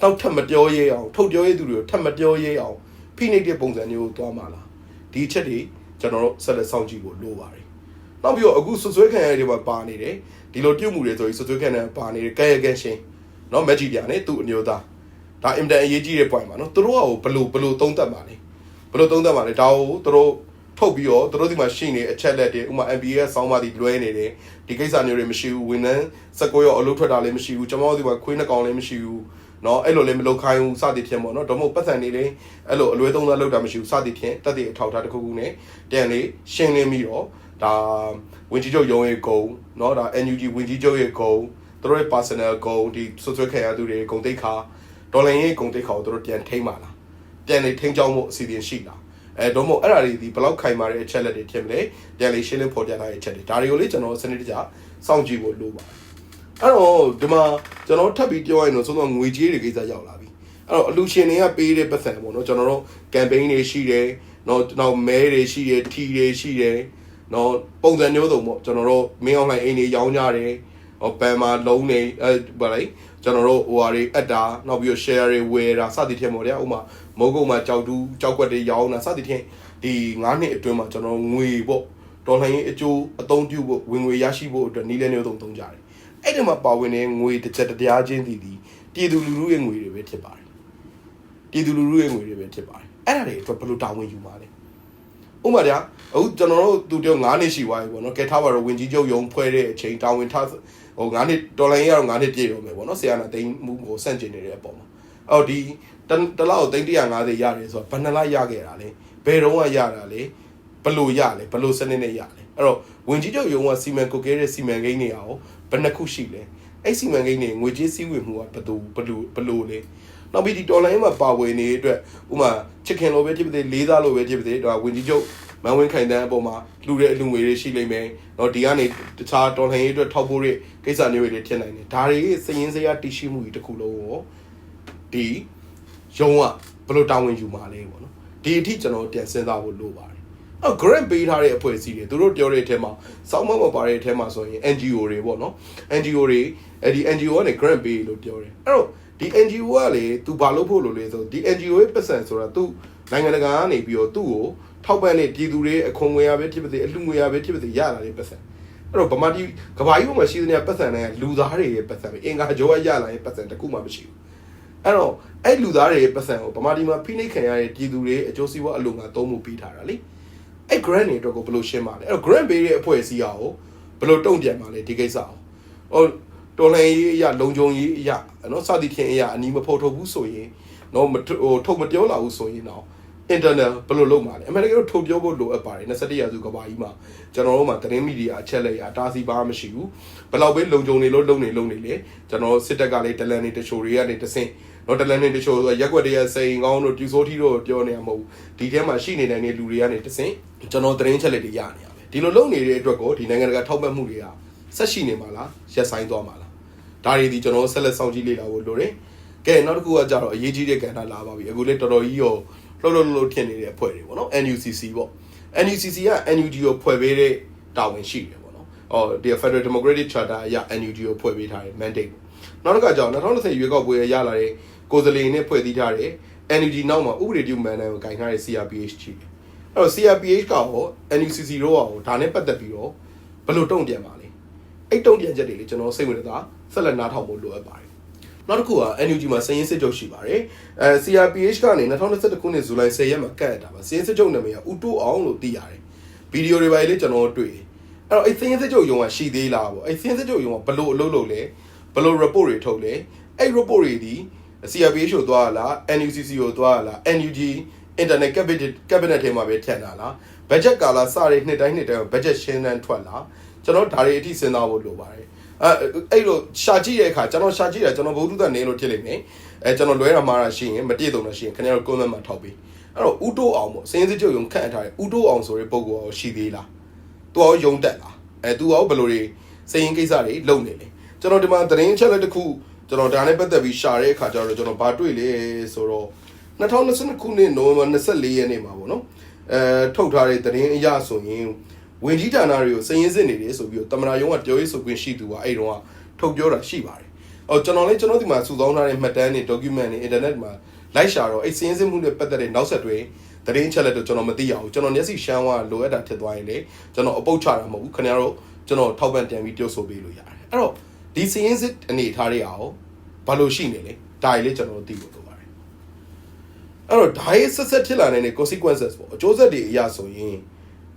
တောက်ထပ်မပြောရဲအောင်ထုတ်ပြောရဲသူတွေကိုထပ်မပြောရဲအောင်ဖိနှိပ်တဲ့ပုံစံမျိုးကိုသွားမှာလားဒီအချက်တွေကျွန်တော်တို့ဆက်လက်စောင့်ကြည့်ဖို့လိုပါတယ်နောက်ပြီးတော့အခုဆွဆွဲခံရတဲ့မှာပါနေတယ်ဒီလိုပြုတ်မှုတွေဆိုပြီးဆွဆွဲခံတဲ့ပါနေတယ်ကဲရကဲရှင် နော်မက်ဂျီပြာနဲ့သူ့အမျိုးသားဒါအင်တန်အရေးကြီးတဲ့ point ပါနော်သူတို့ကဘလို့ဘလို့သုံးသပ်ပါလဲဘလို့သုံးသပ်ပါလဲဒါကိုသူတို့ထုတ်ပြီးတော့သူတို့ဒီမှာရှိနေအချက်လက်တွေဥမာ MBA ကစောင်းပါတီလွဲနေတယ်ဒီကိစ္စမျိုးတွေမရှိဘူးဝန်ထမ်း16ရောအလုပ်ထွက်တာလည်းမရှိဘူးကျွန်တော်တို့ဒီမှာခွေးနှကောင်လည်းမရှိဘူးနော်အဲ့လိုလည်းမလုပ်ခိုင်းဘူးစသည်ဖြင့်ပေါ့နော်ဒါမှမဟုတ်ပတ်စံနေလည်းအဲ့လိုအလွဲသုံးစားလုပ်တာမရှိဘူးစသည်ဖြင့်တက်တဲ့အထောက်အထားတစ်ခုခုနဲ့တန်လေးရှင်းလင်းပြီးတော့ဒါဝင်ကြီးချုပ်ရုံးရဲ့ဂုံနော်ဒါ NUG ဝင်ကြီးချုပ်ရဲ့ဂုံ သူတို့ရဲ့ personal ဂုံဒီဆွဆွဲခံရသူတွေဂုံတိတ်ခါဒေါ်လာရဲ့ဂုံတိတ်ခါကိုသူတို့ပြန်ထိမ့်ပါလားပြန်လေထိမ့်ကြောင်းမှုအစီအစဉ်ရှိလားအဲတော့မို့အဲ့ဒါတွေဒီဘလောက်ခိုင်မာတဲ့အချက်လက်တွေဖြစ်မလဲပြန်လေရှင်းလင်းဖော်ပြထားတဲ့အချက်တွေဒါတွေကိုလေကျွန်တော်စနစ်တကျစောင့်ကြည့်ဖို့လိုပါတယ်အဲ့တော့ဒီမှာကျွန်တော်ထပ်ပြီးပြောရရင်တော့ဆုံးတော့ငွေကြေးတွေကိစ္စရောက်လာပြီအဲ့တော့အလူရှင်တွေကပေးတဲ့ပတ်စံပေါ့နော်ကျွန်တော်တို့ campaign တွေရှိတယ်နော်နောက်မဲတွေရှိတယ်ထီတွေရှိတယ်နော်ပုံစံမျိုးစုံပေါ့ကျွန်တော်တို့မင်းအောင်လိုင်းအိမ်တွေရောင်းကြတယ် ဟောပန်မာလုံးနေအဲဗါလိုက်ကျွန်တော်တို့ဟိုဟာတွေအပ်တာနောက်ပြီးတော့ share တွေဝယ်တာစသည်ဖြင့်ပေါ့ဗျာဥမာမိုးကုတ်မှာကြောက်တူးကြောက်ကွက်တွေရောင်းတာစသည်ဖြင့်ဒီ9နှစ်အတွင်းမှာကျွန်တော်ငွေပေါ့ဒေါ်လာရင်းအကျိုးအသုံးပြုဖို့ဝင်ငွေရရှိဖို့အတွက်နီးလဲမျိုးသုံးသုံးကြတယ်အဲ့ဒီမှာပါဝင်တဲ့ငွေတစ်ချက်တရားချင်းစီဒီပြည်သူလူထုရဲ့ငွေတွေပဲဖြစ်ပါတယ်ပြည်သူလူထုရဲ့ငွေတွေပဲဖြစ်ပါတယ်အဲ့ဒါတွေအတွက်ဘယ်လိုတာဝန်ယူမှာလဲဥပမာဗျာအခုကျွန်တော်တို့သူတို့9နှစ်ရှိသွားပြီပေါ့နော်ကဲထားပါတော့ဝင်ကြီးချုပ်ယုံဖွဲ့တဲ့အချိန်တာဝန်ထား ဟို9နှစ်ဒေါ်လာရင်းကတော့9နှစ်ပြည့်တော့မယ်ပေါ့နော်ဆရာနာသိန်းမှုကိုစန့်ကျင်နေတဲ့အပေါ်မှာအော်ဒီတလောက်သိန်း150ရတယ်ဆိုတော့ဘယ်နှလားရခဲ့တာလဲဘယ်တော့ကရတာလဲဘယ်လိုရလဲဘယ်လိုစနစ်နဲ့ရလဲအဲ့တော့ဝင်ကြီးချုပ်ယုံကစီမံကုတ်ကဲတဲ့စီမံကိန်းတွေအောင်ဘယ်နှခုရှိလဲအဲ့စီမံကိန်းတွေငွေကြေးစည်းဝေမှုကဘယ်လိုဘယ်လိုဘယ်လိုလဲ နောက်ပြီးဒီဒေါ်လာရင်းမှာပါဝင်နေတဲ့အတွက်ဥမာချစ်ခင်လိုပဲဖြစ်ဖြစ်လေးစားလိုပဲဖြစ်ဖြစ်ဒါဝင်ကြီးချုပ်မန်ဝင်းခိုင်တန်းအပေါ်မှာလူတဲ့အလူငွေတွေရှိလိမ့်မယ်။တော့ဒီကနေတခြားတော်လှန်ရေးအတွက်ထောက်ဖို့တဲ့ကိစ္စမျိုးတွေဖြစ်နိုင်တယ်။ဒါတွေစည်ရင်းစရာတည်ရှိမှုကြီးတစ်ခုလုံးကိုဒီရုံးကဘယ်လိုတာဝန်ယူမှာလဲပေါ့နော်ဒီအထိကျွန်တော်ပြန်စဉ်းစားဖို့လိုပါတယ်အဲ့ grant ပေးထားတဲ့အဖွဲ့အစည်းတွေသူတို့ပြောတဲ့အထက်မှာစောင်းမမပါတဲ့အထက်မှာဆိုရင် NGO တွေပေါ့နော် NGO တွေအဲ့ဒီ NGO ကနေ grant ပေးလို့ပြောတယ်အဲ့တော့ ဒီ NGO ကလေ तू ဘာလုပ်ဖို့လို့လဲဆိုဒီ NGO ရဲ့ပတ်စံဆိုတာ तू နိုင်ငံတကာကနေပြီးတော့သူ့ကိုထောက်ပံ့တဲ့ပြည်သူတွေအခွန်ငွေရပဲဖြစ်ပါစေအလှငွေရပဲဖြစ်ပါစေရလာတဲ့ပတ်စံအဲ့တော့ဗမာပြည်ကဘာကြီးပေါ်မှာရှိတဲ့ပတ်စံတွေကလူသားတွေရဲ့ပတ်စံပဲအင်္ဂါကြောရလာတဲ့ပတ်စံတခုမှမရှိဘူးအဲ့တော့အဲ့လူသားတွေရဲ့ပတ်စံကိုဗမာပြည်မှာဖိနှိပ်ခံရတဲ့ပြည်သူတွေအကျိုးစီးပွားအလုံငါသုံးမှုပေးထားတာလေအဲ့ grant တွေအတွက်ကိုဘယ်လိုရှင်းပါလဲအဲ့တော့ grant ပေးတဲ့အဖွဲ့အစည်းအောင်ဘယ်လိုတုံ့ပြန်ပါလဲဒီကိစ္စအောင်ဟို တော်လိုင်းရေးအရာလုံခြုံရေးအရာနော်စသည်ဖြင့်အရာအနီးမဖို့ထုတ်ဘူးဆိုရင်နော်မဟိုထုတ်မပြောလာဘူးဆိုရင်တော့ internal ဘယ်လိုလုပ်မှာလဲအမေရိကန်တို့ထုတ်ပြောဖို့လိုအပ်ပါတယ်21ရာစုကဘာကြီးမှာကျွန်တော်တို့မှာသတင်းမီဒီယာအချက်လက်ရအတားစီပါမရှိဘူးဘယ်လောက်ပဲလုံခြုံနေလို့လုံနေလုံနေလေကျွန်တော်စစ်တပ်ကလည်းတလန်နေတချိုတွေကနေတဆင့်တော့တလန်နေတချိုရက်ွက်တွေကစိန်ကောင်းတို့ပြူစိုးထီတို့ပြောနေရမဟုတ်ဒီထဲမှာရှိနေနိုင်တဲ့လူတွေကနေတဆင့်ကျွန်တော်သတင်းချက်လက်တွေရနေရပဲဒီလိုလုံနေတဲ့အတွက်ကိုဒီနိုင်ငံတကာထောက်ပံ့မှုတွေကဆက်ရှိနေမှာလားရက်ဆိုင်သွားမှာလား ဒါတွေဒီကျွန်တော်ဆက်လက်စောင့်ကြည့်လေ့လာဖို့လိုတယ်ကဲနောက်တစ်ခုကကြတော့အရေးကြီးတဲ့ကဏ္ဍလာပါပြီအခုလေတော်တော်ကြီးရောလှုပ်လှုပ်လှုပ်ဖြစ်နေတဲ့အဖွဲ့တွေပေါ့နော် NUCC ပေါ့ NUCC က NUG ကိုဖွဲ့ပေးတဲ့တာဝန်ရှိတယ်ပေါ့နော်။အော်ဒီ Federal Democratic Charter အရ NUG ကိုဖွဲ့ပေးထားတဲ့ mandate ပေါ့။နောက်တစ်ခါကျတော့2020ရွေးကောက်ပွဲရလာတဲ့ကိုယ်စားလှယ်နဲ့ဖွဲ့စည်းထားတဲ့ NUG နောက်မှာဥပဒေပြုမန်နိုင်ကိုဂိုင်ထားတဲ့ CRPH ရှိတယ်။အဲ့တော့ CRPH ကရော NUCC တို့ရောဒါနဲ့ပတ်သက်ပြီးတော့ဘယ်လိုတုံ့ပြန်ပါလဲ။အဲ့တုံ့ပြန်ချက်တွေလေကျွန်တော်စိတ်ဝင်စား ဆက်လက်နားထောင်ဖို့လိုအပ်ပါတယ်။နောက်တစ်ခုက NUG မှာစည်ရင်းစစ်ချုပ်ရှိပါတယ်အဲ CRPH ကနေ2021ခုနှစ်ဇူလိုင်10ရက်မှာကတ်ရတာပါစည်ရင်းစစ်ချုပ်နာမည်ကဦးတိုးအောင်လို့သိရတယ်ဗီဒီယိုတွေပါလေကျွန်တော်တွေ့တယ်အဲ့တော့အဲ့စည်ရင်းစစ်ချုပ်ယုံကရှိသေးလားပေါ့အဲ့စည်ရင်းစစ်ချုပ်ယုံကဘလို့အလုပ်လုပ်လဲဘလို့ report တွေထုတ်လဲအဲ့ report တွေဒီ CRPH ကိုသွားရလား NUCC ကိုသွားရလား NUG internet cabinet cabinet ထဲမှာပဲထည့်တာလား budget ကာလာစတဲ့နှစ်တိုင်းနှစ်တိုင်း budget ရှင်းတန်းထွက်လာကျွန်တော်ဒါတွေအထိစဉ်းစားဖို့လိုပါတယ် အဲအဲ့လိုရှာကြည့်တဲ့အခါကျွန်တော်ရှာကြည့်တာကျွန်တော်ဘုဒ္ဓတန်နေလို့ဖြစ်လိမ့်မယ်အဲကျွန်တော်လွဲတာမှားတာရှိရင်မတည့်တုံတာရှိရင်ခင်ဗျားတို့ comment မှာထောက်ပေးအဲ့တော့ဦးတိုးအောင်ပေါ့စင်းစစ်ချုပ်ယုံခန့်ထားတယ်ဦးတိုးအောင်ဆိုတဲ့ပုံကောရှိသေးလားသူကယုံတက်လားအဲသူကဘယ်လိုတွေစရင်ကိစ္စတွေလုပ်နေလဲကျွန်တော်ဒီမှာသတင်းချက်လက်တစ်ခုကျွန်တော်ဒါနဲ့ပတ်သက်ပြီးရှာတဲ့အခါကျတော့ကျွန်တော်ဘာတွေ့လဲဆိုတော့2022ခုနှစ်နိုဝင်ဘာ24ရက်နေ့မှာပေါ့နော်အဲထုတ်ထားတဲ့သတင်းအရဆိုရင် ဝင်ကြီးဌာနတွေကိုစည်ရင်းစစ်နေတယ်ဆိုပြီးတော့တမနာယုံကပြောရေးဆိုခွင့်ရှိသူကအဲ့တုန်းကထုတ်ပြောတာရှိပါတယ်။အော်ကျွန်တော်လည်းကျွန်တော်ဒီမှာစုဆောင်းထားတဲ့မှတ်တမ်းတွေ document တွေ internet မှာလိုက်ရှာတော့အဲ့စည်ရင်းစစ်မှုတွေပတ်သက်တဲ့နောက်ဆက်တွဲသတင်းချက်လက်တော့ကျွန်တော်မသိရဘူးကျွန်တော်မျက်စိရှမ်းကလိုအပ်တာဖြစ်သွားရင်လေကျွန်တော်အပုတ်ချတာမဟုတ်ဘူးခင်ဗျားတို့ကျွန်တော်ထောက်ပံ့ပြန်ပြီးပြုတ်ဆိုပေးလို့ရတယ်။အဲ့တော့ဒီစည်ရင်းစစ်အနေထားတွေအောင်ဘာလို့ရှိနေလဲဒါကြီးလေကျွန်တော်သိဖို့လိုပါတယ်။အဲ့တော့ဒါရဲ့ဆက်ဆက်ဖြစ်လာနေတဲ့ consequences ပေါ့အကျိုးဆက်တွေအရာဆိုရင်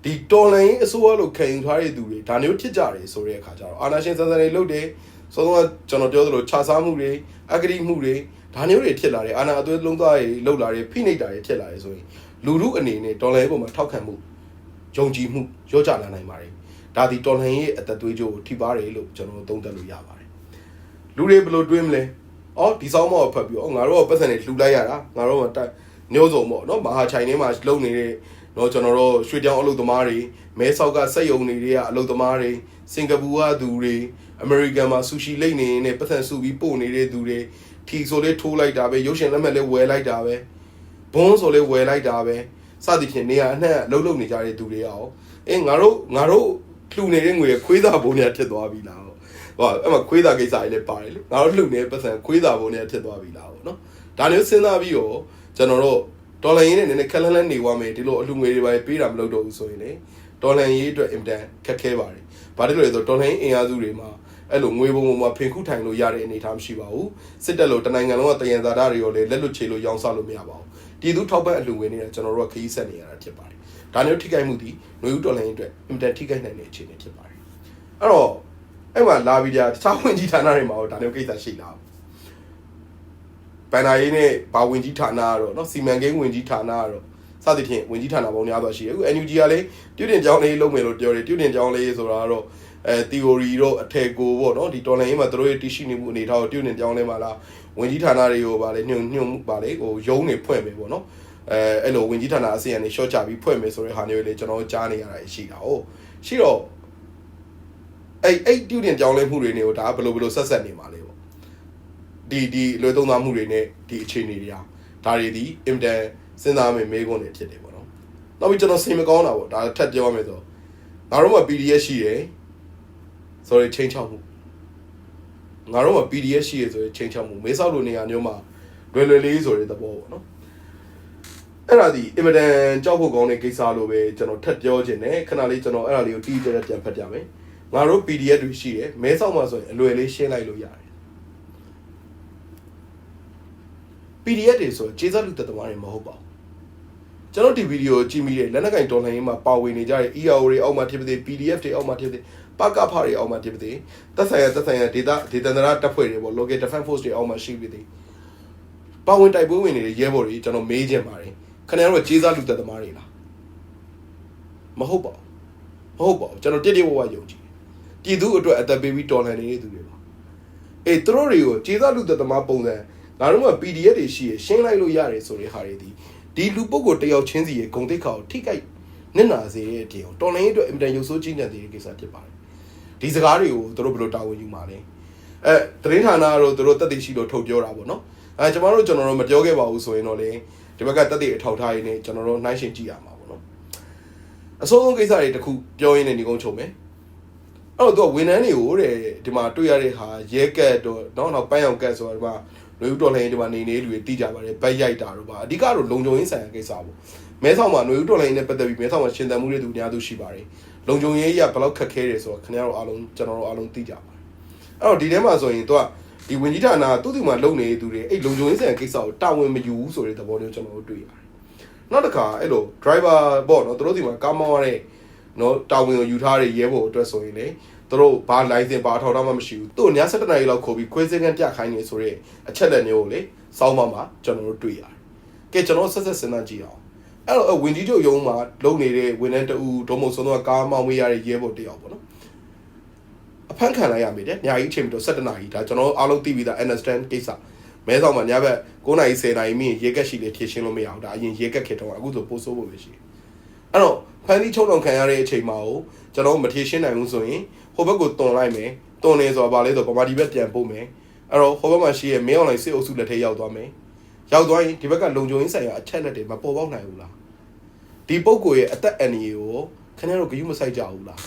ဒီတော်လိုင်းအစိုးရလို့ခံယူထားတဲ့သူတွေဒါမျိုးဖြစ်ကြတယ်ဆိုတဲ့အခါကျတော့အာနာရှင်စံစံတွေလုပ်တယ်ဆိုတော့ကျွန်တော်ပြောသလိုခြားစားမှုတွေအဂတိမှုတွေဒါမျိုးတွေဖြစ်လာတယ်အာနာအသွေးလုံးသားတွေလှုပ်လာတယ်ဖိနှိပ်တာတွေဖြစ်လာတယ်ဆိုရင်လူမှုအနေနဲ့တော်လိုင်းပုံမှာထောက်ခံမှုယုံကြည်မှုရောကြလာနိုင်ပါတယ်ဒါဒီတော်လိုင်းရဲ့အသက်သွေးကြိုးကိုထိပါတယ်လို့ကျွန်တော်သုံးသပ်လို့ရပါတယ်လူတွေဘယ်လိုတွေးမလဲအော်ဒီဆောင်မောဖတ်ပြီးအော်ငါတို့ကပတ်စံတွေလှူလိုက်ရတာငါတို့ကတိုက်မျိုးစုံပေါ့နော်မဟာချိုင်ထဲမှာလုံနေတဲ့ တော့ကျွန်တော်တို့ရွှေတောင်အလုပ်သမားတွေမဲဆောက်ကစက်ရုံတွေတွေကအလုပ်သမားတွေစင်ကာပူကသူတွေအမေရိကန်မှာဆူရှီလိမ့်နေနဲ့ပတ်သက်စုပြီးပို့နေတဲ့သူတွေထီဆိုလေးထိုးလိုက်တာပဲရုပ်ရှင်လက်မှတ်လေးဝယ်လိုက်တာပဲဘွန်းဆိုလေးဝယ်လိုက်တာပဲစသဖြင့်နေရာအနှံ့အလုပ်လုပ်နေကြတဲ့သူတွေရောအေးငါတို့ငါတို့လှူနေတဲ့ငွေခွေးသားဘုံတွေဖြစ်သွားပြီလားဟောအဲ့မှာခွေးသားကိစ္စကြီးလည်းပါတယ်လေငါတို့လှုပ်နေတဲ့ပတ်စံခွေးသားဘုံတွေထစ်သွားပြီလားဗောနော်ဒါမျိုးစဉ်းစားပြီးတော့ကျွန်တော်တို့ ဒေါ်လာရင်းနဲ့နည်းနည်းခက်လန်းလန်းနေသွားမယ်ဒီလိုအလှငွေတွေပါပေးတာမလုပ်တော့ဘူးဆိုရင်လေဒေါ်လာရင်းအတွက်အင်တန်ခက်ခဲပါတယ်။ဘာလို့လဲဆိုတော့ဒေါ်လာရင်းအင်အားစုတွေမှာအဲ့လိုငွေပုံပုံမှာဖင်ခုထိုင်လို့ရတဲ့အနေအထားမရှိပါဘူး။စစ်တပ်လို့တနိုင်ငံလုံးကတယံဇာတာတွေရောလေလက်လွတ်ချေလို့ရောင်းစားလို့မရပါဘူး။ပြည်သူထောက်ပံ့အလှငွေနဲ့ကျွန်တော်တို့ကခရီးဆက်နေရတာဖြစ်ပါတယ်။ဒါမျိုးထိခိုက်မှုဒီຫນွေဦးဒေါ်လာရင်းအတွက်အင်တန်ထိခိုက်နိုင်တဲ့အခြေအနေဖြစ်ပါတယ်။အဲ့တော့အဲ့မှာလာပြီးကြတခြားဝင်ကြီးဌာနတွေမှာတော့ဒါမျိုးကိစ္စရှိလား။ဘ ဘန်နာရေးနဲ့ဘာဝင်ကြီးဌာနကတော့နော်စီမံကိန်းဝင်ကြီးဌာနကတော့စသဖြင့်ဝင်ကြီးဌာနပေါင်းများစွာရှိတယ်အခု NUG ကလည်းပြုတင်ကြောင်းလေးလုပ်မယ်လို့ပြောတယ်ပြုတင်ကြောင်းလေးဆိုတာကတော့အဲ theory တော့အထက်ကိုပေါ့နော်ဒီတော်လိုင်းရေးမှာတို့ရဲ့တရှိနေမှုအနေထားကိုပြုတင်ကြောင်းလဲမှာလားဝင်ကြီးဌာနတွေကိုပါလေညွှန်ညွှန်ပါလေဟိုရုံးနေဖွင့်မယ်ပေါ့နော်အဲအဲ့လိုဝင်ကြီးဌာနအစီအရင်နေ short ချပြီးဖွင့်မယ်ဆိုတဲ့ဟာမျိုးလေးကျွန်တော်ကြားနေရတာရှိတာဟုတ်ရှိတော့အဲ့အဲ့ပြုတင်ကြောင်းလဲမှုတွေနေကိုဒါဘယ်လိုဘယ်လိုဆက်ဆက်နေမှာလဲ ဒီဒီလွယ်သုံးသားမှုတွေနဲ့ဒီအခြေအနေတွေဟာဒဒါတွေဒီအင်တန်စဉ်းစားမယ်မေးခွန်းတွေဖြစ်တယ်ပေါ့နော်နောက်ပြီးကျွန်တော်စိတ်မကောင်းတာပေါ့ဒါထပ်ပြောရမယ်ဆိုငါတို့မှာ PDF ရှိတယ်ဆိုရင်ချိန်ချောက်မှုငါတို့မှာ PDF ရှိရဆိုရင်ချိန်ချောက်မှုမေးဆောက်လိုနေရာမျိုးမှာလွယ်လွယ်လေးဆိုတဲ့သဘောပေါ့နော်အဲ့ဒါဒီအင်မတန်ကြောက်ဖို့ကောင်းတဲ့ကိစ္စလို့ပဲကျွန်တော်ထပ်ပြောခြင်းနဲ့ခဏလေးကျွန်တော်အဲ့ဒါလေးကိုတီးကြတဲ့ပြန်ဖတ်ပြမယ်ငါတို့ PDF တွေရှိတယ်မဲဆောက်မှာဆိုရင်အလွယ်လေးရှင်းလိုက်လို့ရတယ် PDF တွေဆိုကျေးဇူးလူသက်သမားတွေမဟုတ်ပါဘူးကျွန်တော်ဒီဗီဒီယိုကြည့်မိတဲ့လက်နက်ကင်တော်လှန်ရေးမှာပါဝင်နေကြတဲ့ EAO တွေအောက်မှာဖြစ်ပါစေ PDF တွေအောက်မှာဖြစ်ပါစေပကဖတွေအောက်မှာဖြစ်ပါစေသက်ဆိုင်ရာသက်ဆိုင်ရာဒေတာဒေသန္တရတပ်ဖွဲ့တွေပေါ့ local defense force တွေအောက်မှာရှိပါစေပါဝင်တိုက်ပွဲဝင်နေတဲ့ရဲဘော်တွေကျွန်တော်မေးချင်ပါတယ်ခင်ဗျားတို့ကျေးဇူးလူသက်သမားတွေလားမဟုတ်ပါဘူးမဟုတ်ပါဘူးကျွန်တော်တိတိဝဝယုံကြည်ပြည်သူအတွက်အသက်ပေးပြီးတော်လှန်နေတဲ့သူတွေပါအေးသူတို့တွေကိုကျေးဇူးလူသက်သမားပုံစံ ငါတို့က PDF တွေရှိရရှင်းလိုက်လို့ရတယ်ဆိုတဲ့ဟာတွေဒီဒီလူပုဂ္ဂိုလ်တယောက်ချင်းစီရဲ့ဂုံတိတ်ခါကိုထိခိုက်နစ်နာစေတဲ့အတင်ကိုတော်လိုင်းအတွက်အင်မတန်ရုပ်ဆိုးကြီးနေတဲ့ကိစ္စဖြစ်ပါတယ်ဒီစကားတွေကိုသူတို့ဘယ်လိုတာဝန်ယူမှာလဲအဲသတင်းဌာနကတော့သူတို့တက်တည်ရှိလို့ထုတ်ပြောတာပေါ့နော်အဲကျွန်တော်တို့ကျွန်တော်တို့မပြောခဲ့ပါဘူးဆိုရင်တော့လေဒီဘက်ကတက်တည်အထောက်ထားရင်းနဲ့ကျွန်တော်တို့နှိုင်းရှင်ကြည့်ရမှာပေါ့နော်အစိုးဆုံးကိစ္စတွေတခုပြောရင်းနဲ့ညီကုန်းချုံမယ်အဲ့တော့သူကဝန်ထမ်းတွေကိုတဲ့ဒီမှာတွေ့ရတဲ့ဟာရဲကက်တော့နောက်နောက်ပန်းရောင်ကက်ဆိုတာဒီမှာ လူဦးတော်လိုင်းဒီမှာနေနေလူတွေတိကြပါတယ်ဗက်ရိုက်တာတော့ပါအဓိကတော့လုံခြုံရေးဆိုင်ရာကိစ္စပေါ့မဲဆောက်မှာလူဦးတော်လိုင်းနဲ့ပတ်သက်ပြီးမဲဆောက်မှာရှင်သန်မှုတွေသူများသူရှိပါတယ်လုံခြုံရေးရဘယ်လောက်ခက်ခဲတယ်ဆိုတော့ခင်ဗျားတို့အားလုံးကျွန်တော်တို့အားလုံးသိကြပါတယ်အဲ့တော့ဒီထဲမှာဆိုရင်သူကဒီဝင်ကြီးဌာနသူ့ဒီမှာလုံနေသူတွေအဲ့လုံခြုံရေးဆိုင်ရာကိစ္စကိုတာဝန်မယူဘူးဆိုတဲ့သဘောမျိုးကျွန်တော်တို့တွေ့ရတယ်နောက်တစ်ခါအဲ့လို driver ပေါ့နော်သူတို့ဒီမှာကားမောင်းရတဲ့နော်တာဝန်ကိုယူထားတဲ့ရဲဘော်အတွက်ဆိုရင်လေ သူတို့ဘာ license ဘာထောက်ထားမှမရှိဘူးသူ့ည7နာရီလောက်ခေါ်ပြီးခွေးစင်းကန်ပြခိုင်းနေဆိုတော့အချက်လက်မျိုးကိုလေစောင်းမမှာကျွန်တော်တို့တွေ့ရတယ်ကဲကျွန်တော်ဆက်ဆက်စဉ်းစားကြည့်အောင်အဲ့တော့ဝင်ကြီးချုပ်ရုံးမှာလုံနေတဲ့ဝန်ထမ်းတူဒုံမုံဆုံးတော့ကားမောင်းဝေးရတဲ့ရဲဘော်တယောက်ပေါ့နော်အဖမ်းခံလိုက်ရမိတယ်ညာကြီးချိန်ပြီးတော့7နာရီဒါကျွန်တော်အားလုံးသိပြီးသား understand ကိစ္စမဲဆောင်မှာညဘက်9နာရီ10နာရီမိရင်ရေကက်ရှိလေဖြည့်ရှင်းလို့မရအောင်ဒါအရင်ရေကက်ခေတော့အခုဆိုပို့ဆိုးဖို့ပဲရှိတယ် အဲ့တော့ဖန်တီးချုံအောင်ခံရတဲ့အချိန်မှာကိုကျွန်တော်မဖြည့်ရှင်းနိုင်ဘူးဆိုရင်ဟိုဘက်ကိုတွန်လိုက်မယ်တွန်နေဆိုတာဗာလဲဆိုပမာဒီဘက်ပြန်ပို့မယ်အဲ့တော့ဟိုဘက်မှာရှိရဲ့မင်းအွန်လိုင်းစစ်အုပ်စုလက်ထဲရောက်သွားမယ်ရောက်သွားရင်ဒီဘက်ကလုံခြုံရေးဆိုင်ရာအချက်လက်တွေမပေါ်ပေါက်နိုင်ဘူးလားဒီပုံကိုရဲ့အသက်အန္တရာယ်ကိုခင်ဗျားတို့ဂရုမစိုက်ကြဘူးလား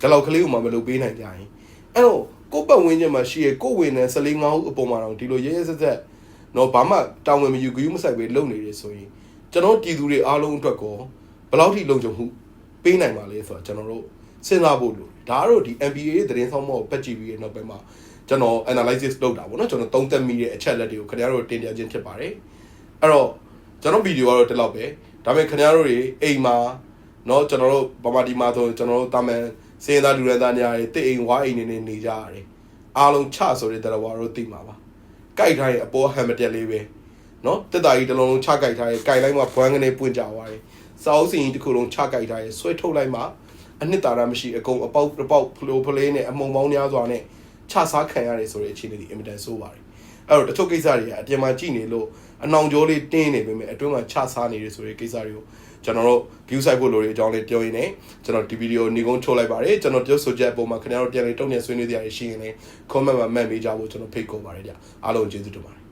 ဒီလောက်ကလေးကိုမှမလုပ်ပေးနိုင်ကြရင်အဲ့တော့ကိုယ့်ပတ်ဝန်းကျင်မှာရှိရဲ့ကိုယ့်ဝင်နေ14ငါးဦးအပေါ်မှာတော့ဒီလိုရဲရဲဆက်ဆက်တော့ဘာမှတောင်းဝင်မယူဂရုမစိုက်ပဲလုပ်နေတယ်ဆိုရင်ကျွန်တော်ပြည်သူတွေအားလုံးအတွက်ကောဘယ် လောက်ထိလုံခြုံမှုပေးနိုင်ပါလဲဆိုတော့ကျွန်တော်တို့စဉ်းစားဖို့လိုဒါကတော့ဒီ MBA သတင်းဆောင်မောပတ်ကြည့်ပြီးတဲ့နောက်ပိုင်းမှာကျွန်တော် analysis လုပ်တာပေါ့နော်ကျွန်တော်သုံးသပ်မိတဲ့အချက်လက်တွေကိုခင်ဗျားတို့တင်ပြခြင်းဖြစ်ပါတယ်အဲ့တော့ကျွန်တော်ဗီဒီယိုကတော့ဒီလောက်ပဲဒါပေမဲ့ခင်ဗျားတို့တွေအိမ်မှာเนาะကျွန်တော်တို့ဗမာဒီမှာဆိုကျွန်တော်တို့တာမန်စင်းသားလူရန်သားများတွေတိတ်အိမ်ဝါအိမ်နေနေနေကြရတယ်အားလုံးချဆိုတဲ့တရားဝါတို့သိမှာပါကြိုက်ထားရင်အပေါ်ဟမ်မတက်လေးပဲเนาะတက်တာကြီးတစ်လုံးလုံးချကြိုက်ထားရင်ကြိုက်လိုက်မှဘွမ်းကနေပွင့်ကြသွားတယ် စာအုပ်စီရင်တစ်ခုလုံးချကြိုက်ထားရင်ဆွဲထုတ်လိုက်မှအနှစ်သာရမရှိအကုန်အပေါက်အပေါက်ဖလိုဖလေးနဲ့အမုံပေါင်းများစွာနဲ့ချစားခံရတယ်ဆိုတဲ့အခြေအနေဒီအင်မတန်ဆိုးပါတယ်အဲ့တော့တချို့ကိစ္စတွေကအပြင်မှာကြည့်နေလို့အနောင်ကြောလေးတင်းနေပေမဲ့အတွင်းမှာချစားနေတယ်ဆိုတဲ့ကိစ္စတွေကိုကျွန်တော်တို့ view site ဖို့လိုတွေအကြောင်းလေးပြောရင်းနဲ့ကျွန်တော်ဒီဗီဒီယိုနေကုန်းထုတ်လိုက်ပါတယ်ကျွန်တော်ပြောဆိုချက်အပေါ်မှာခင်ဗျားတို့ပြန်လည်တုံ့ပြန်ဆွေးနွေးကြရရှိရင်လည်း comment မှာမှတ်ပေးကြဖို့ကျွန်တော်ဖိတ်ခေါ်ပါတယ်ကြအားလုံးကျေးဇူးတင်ပါတယ်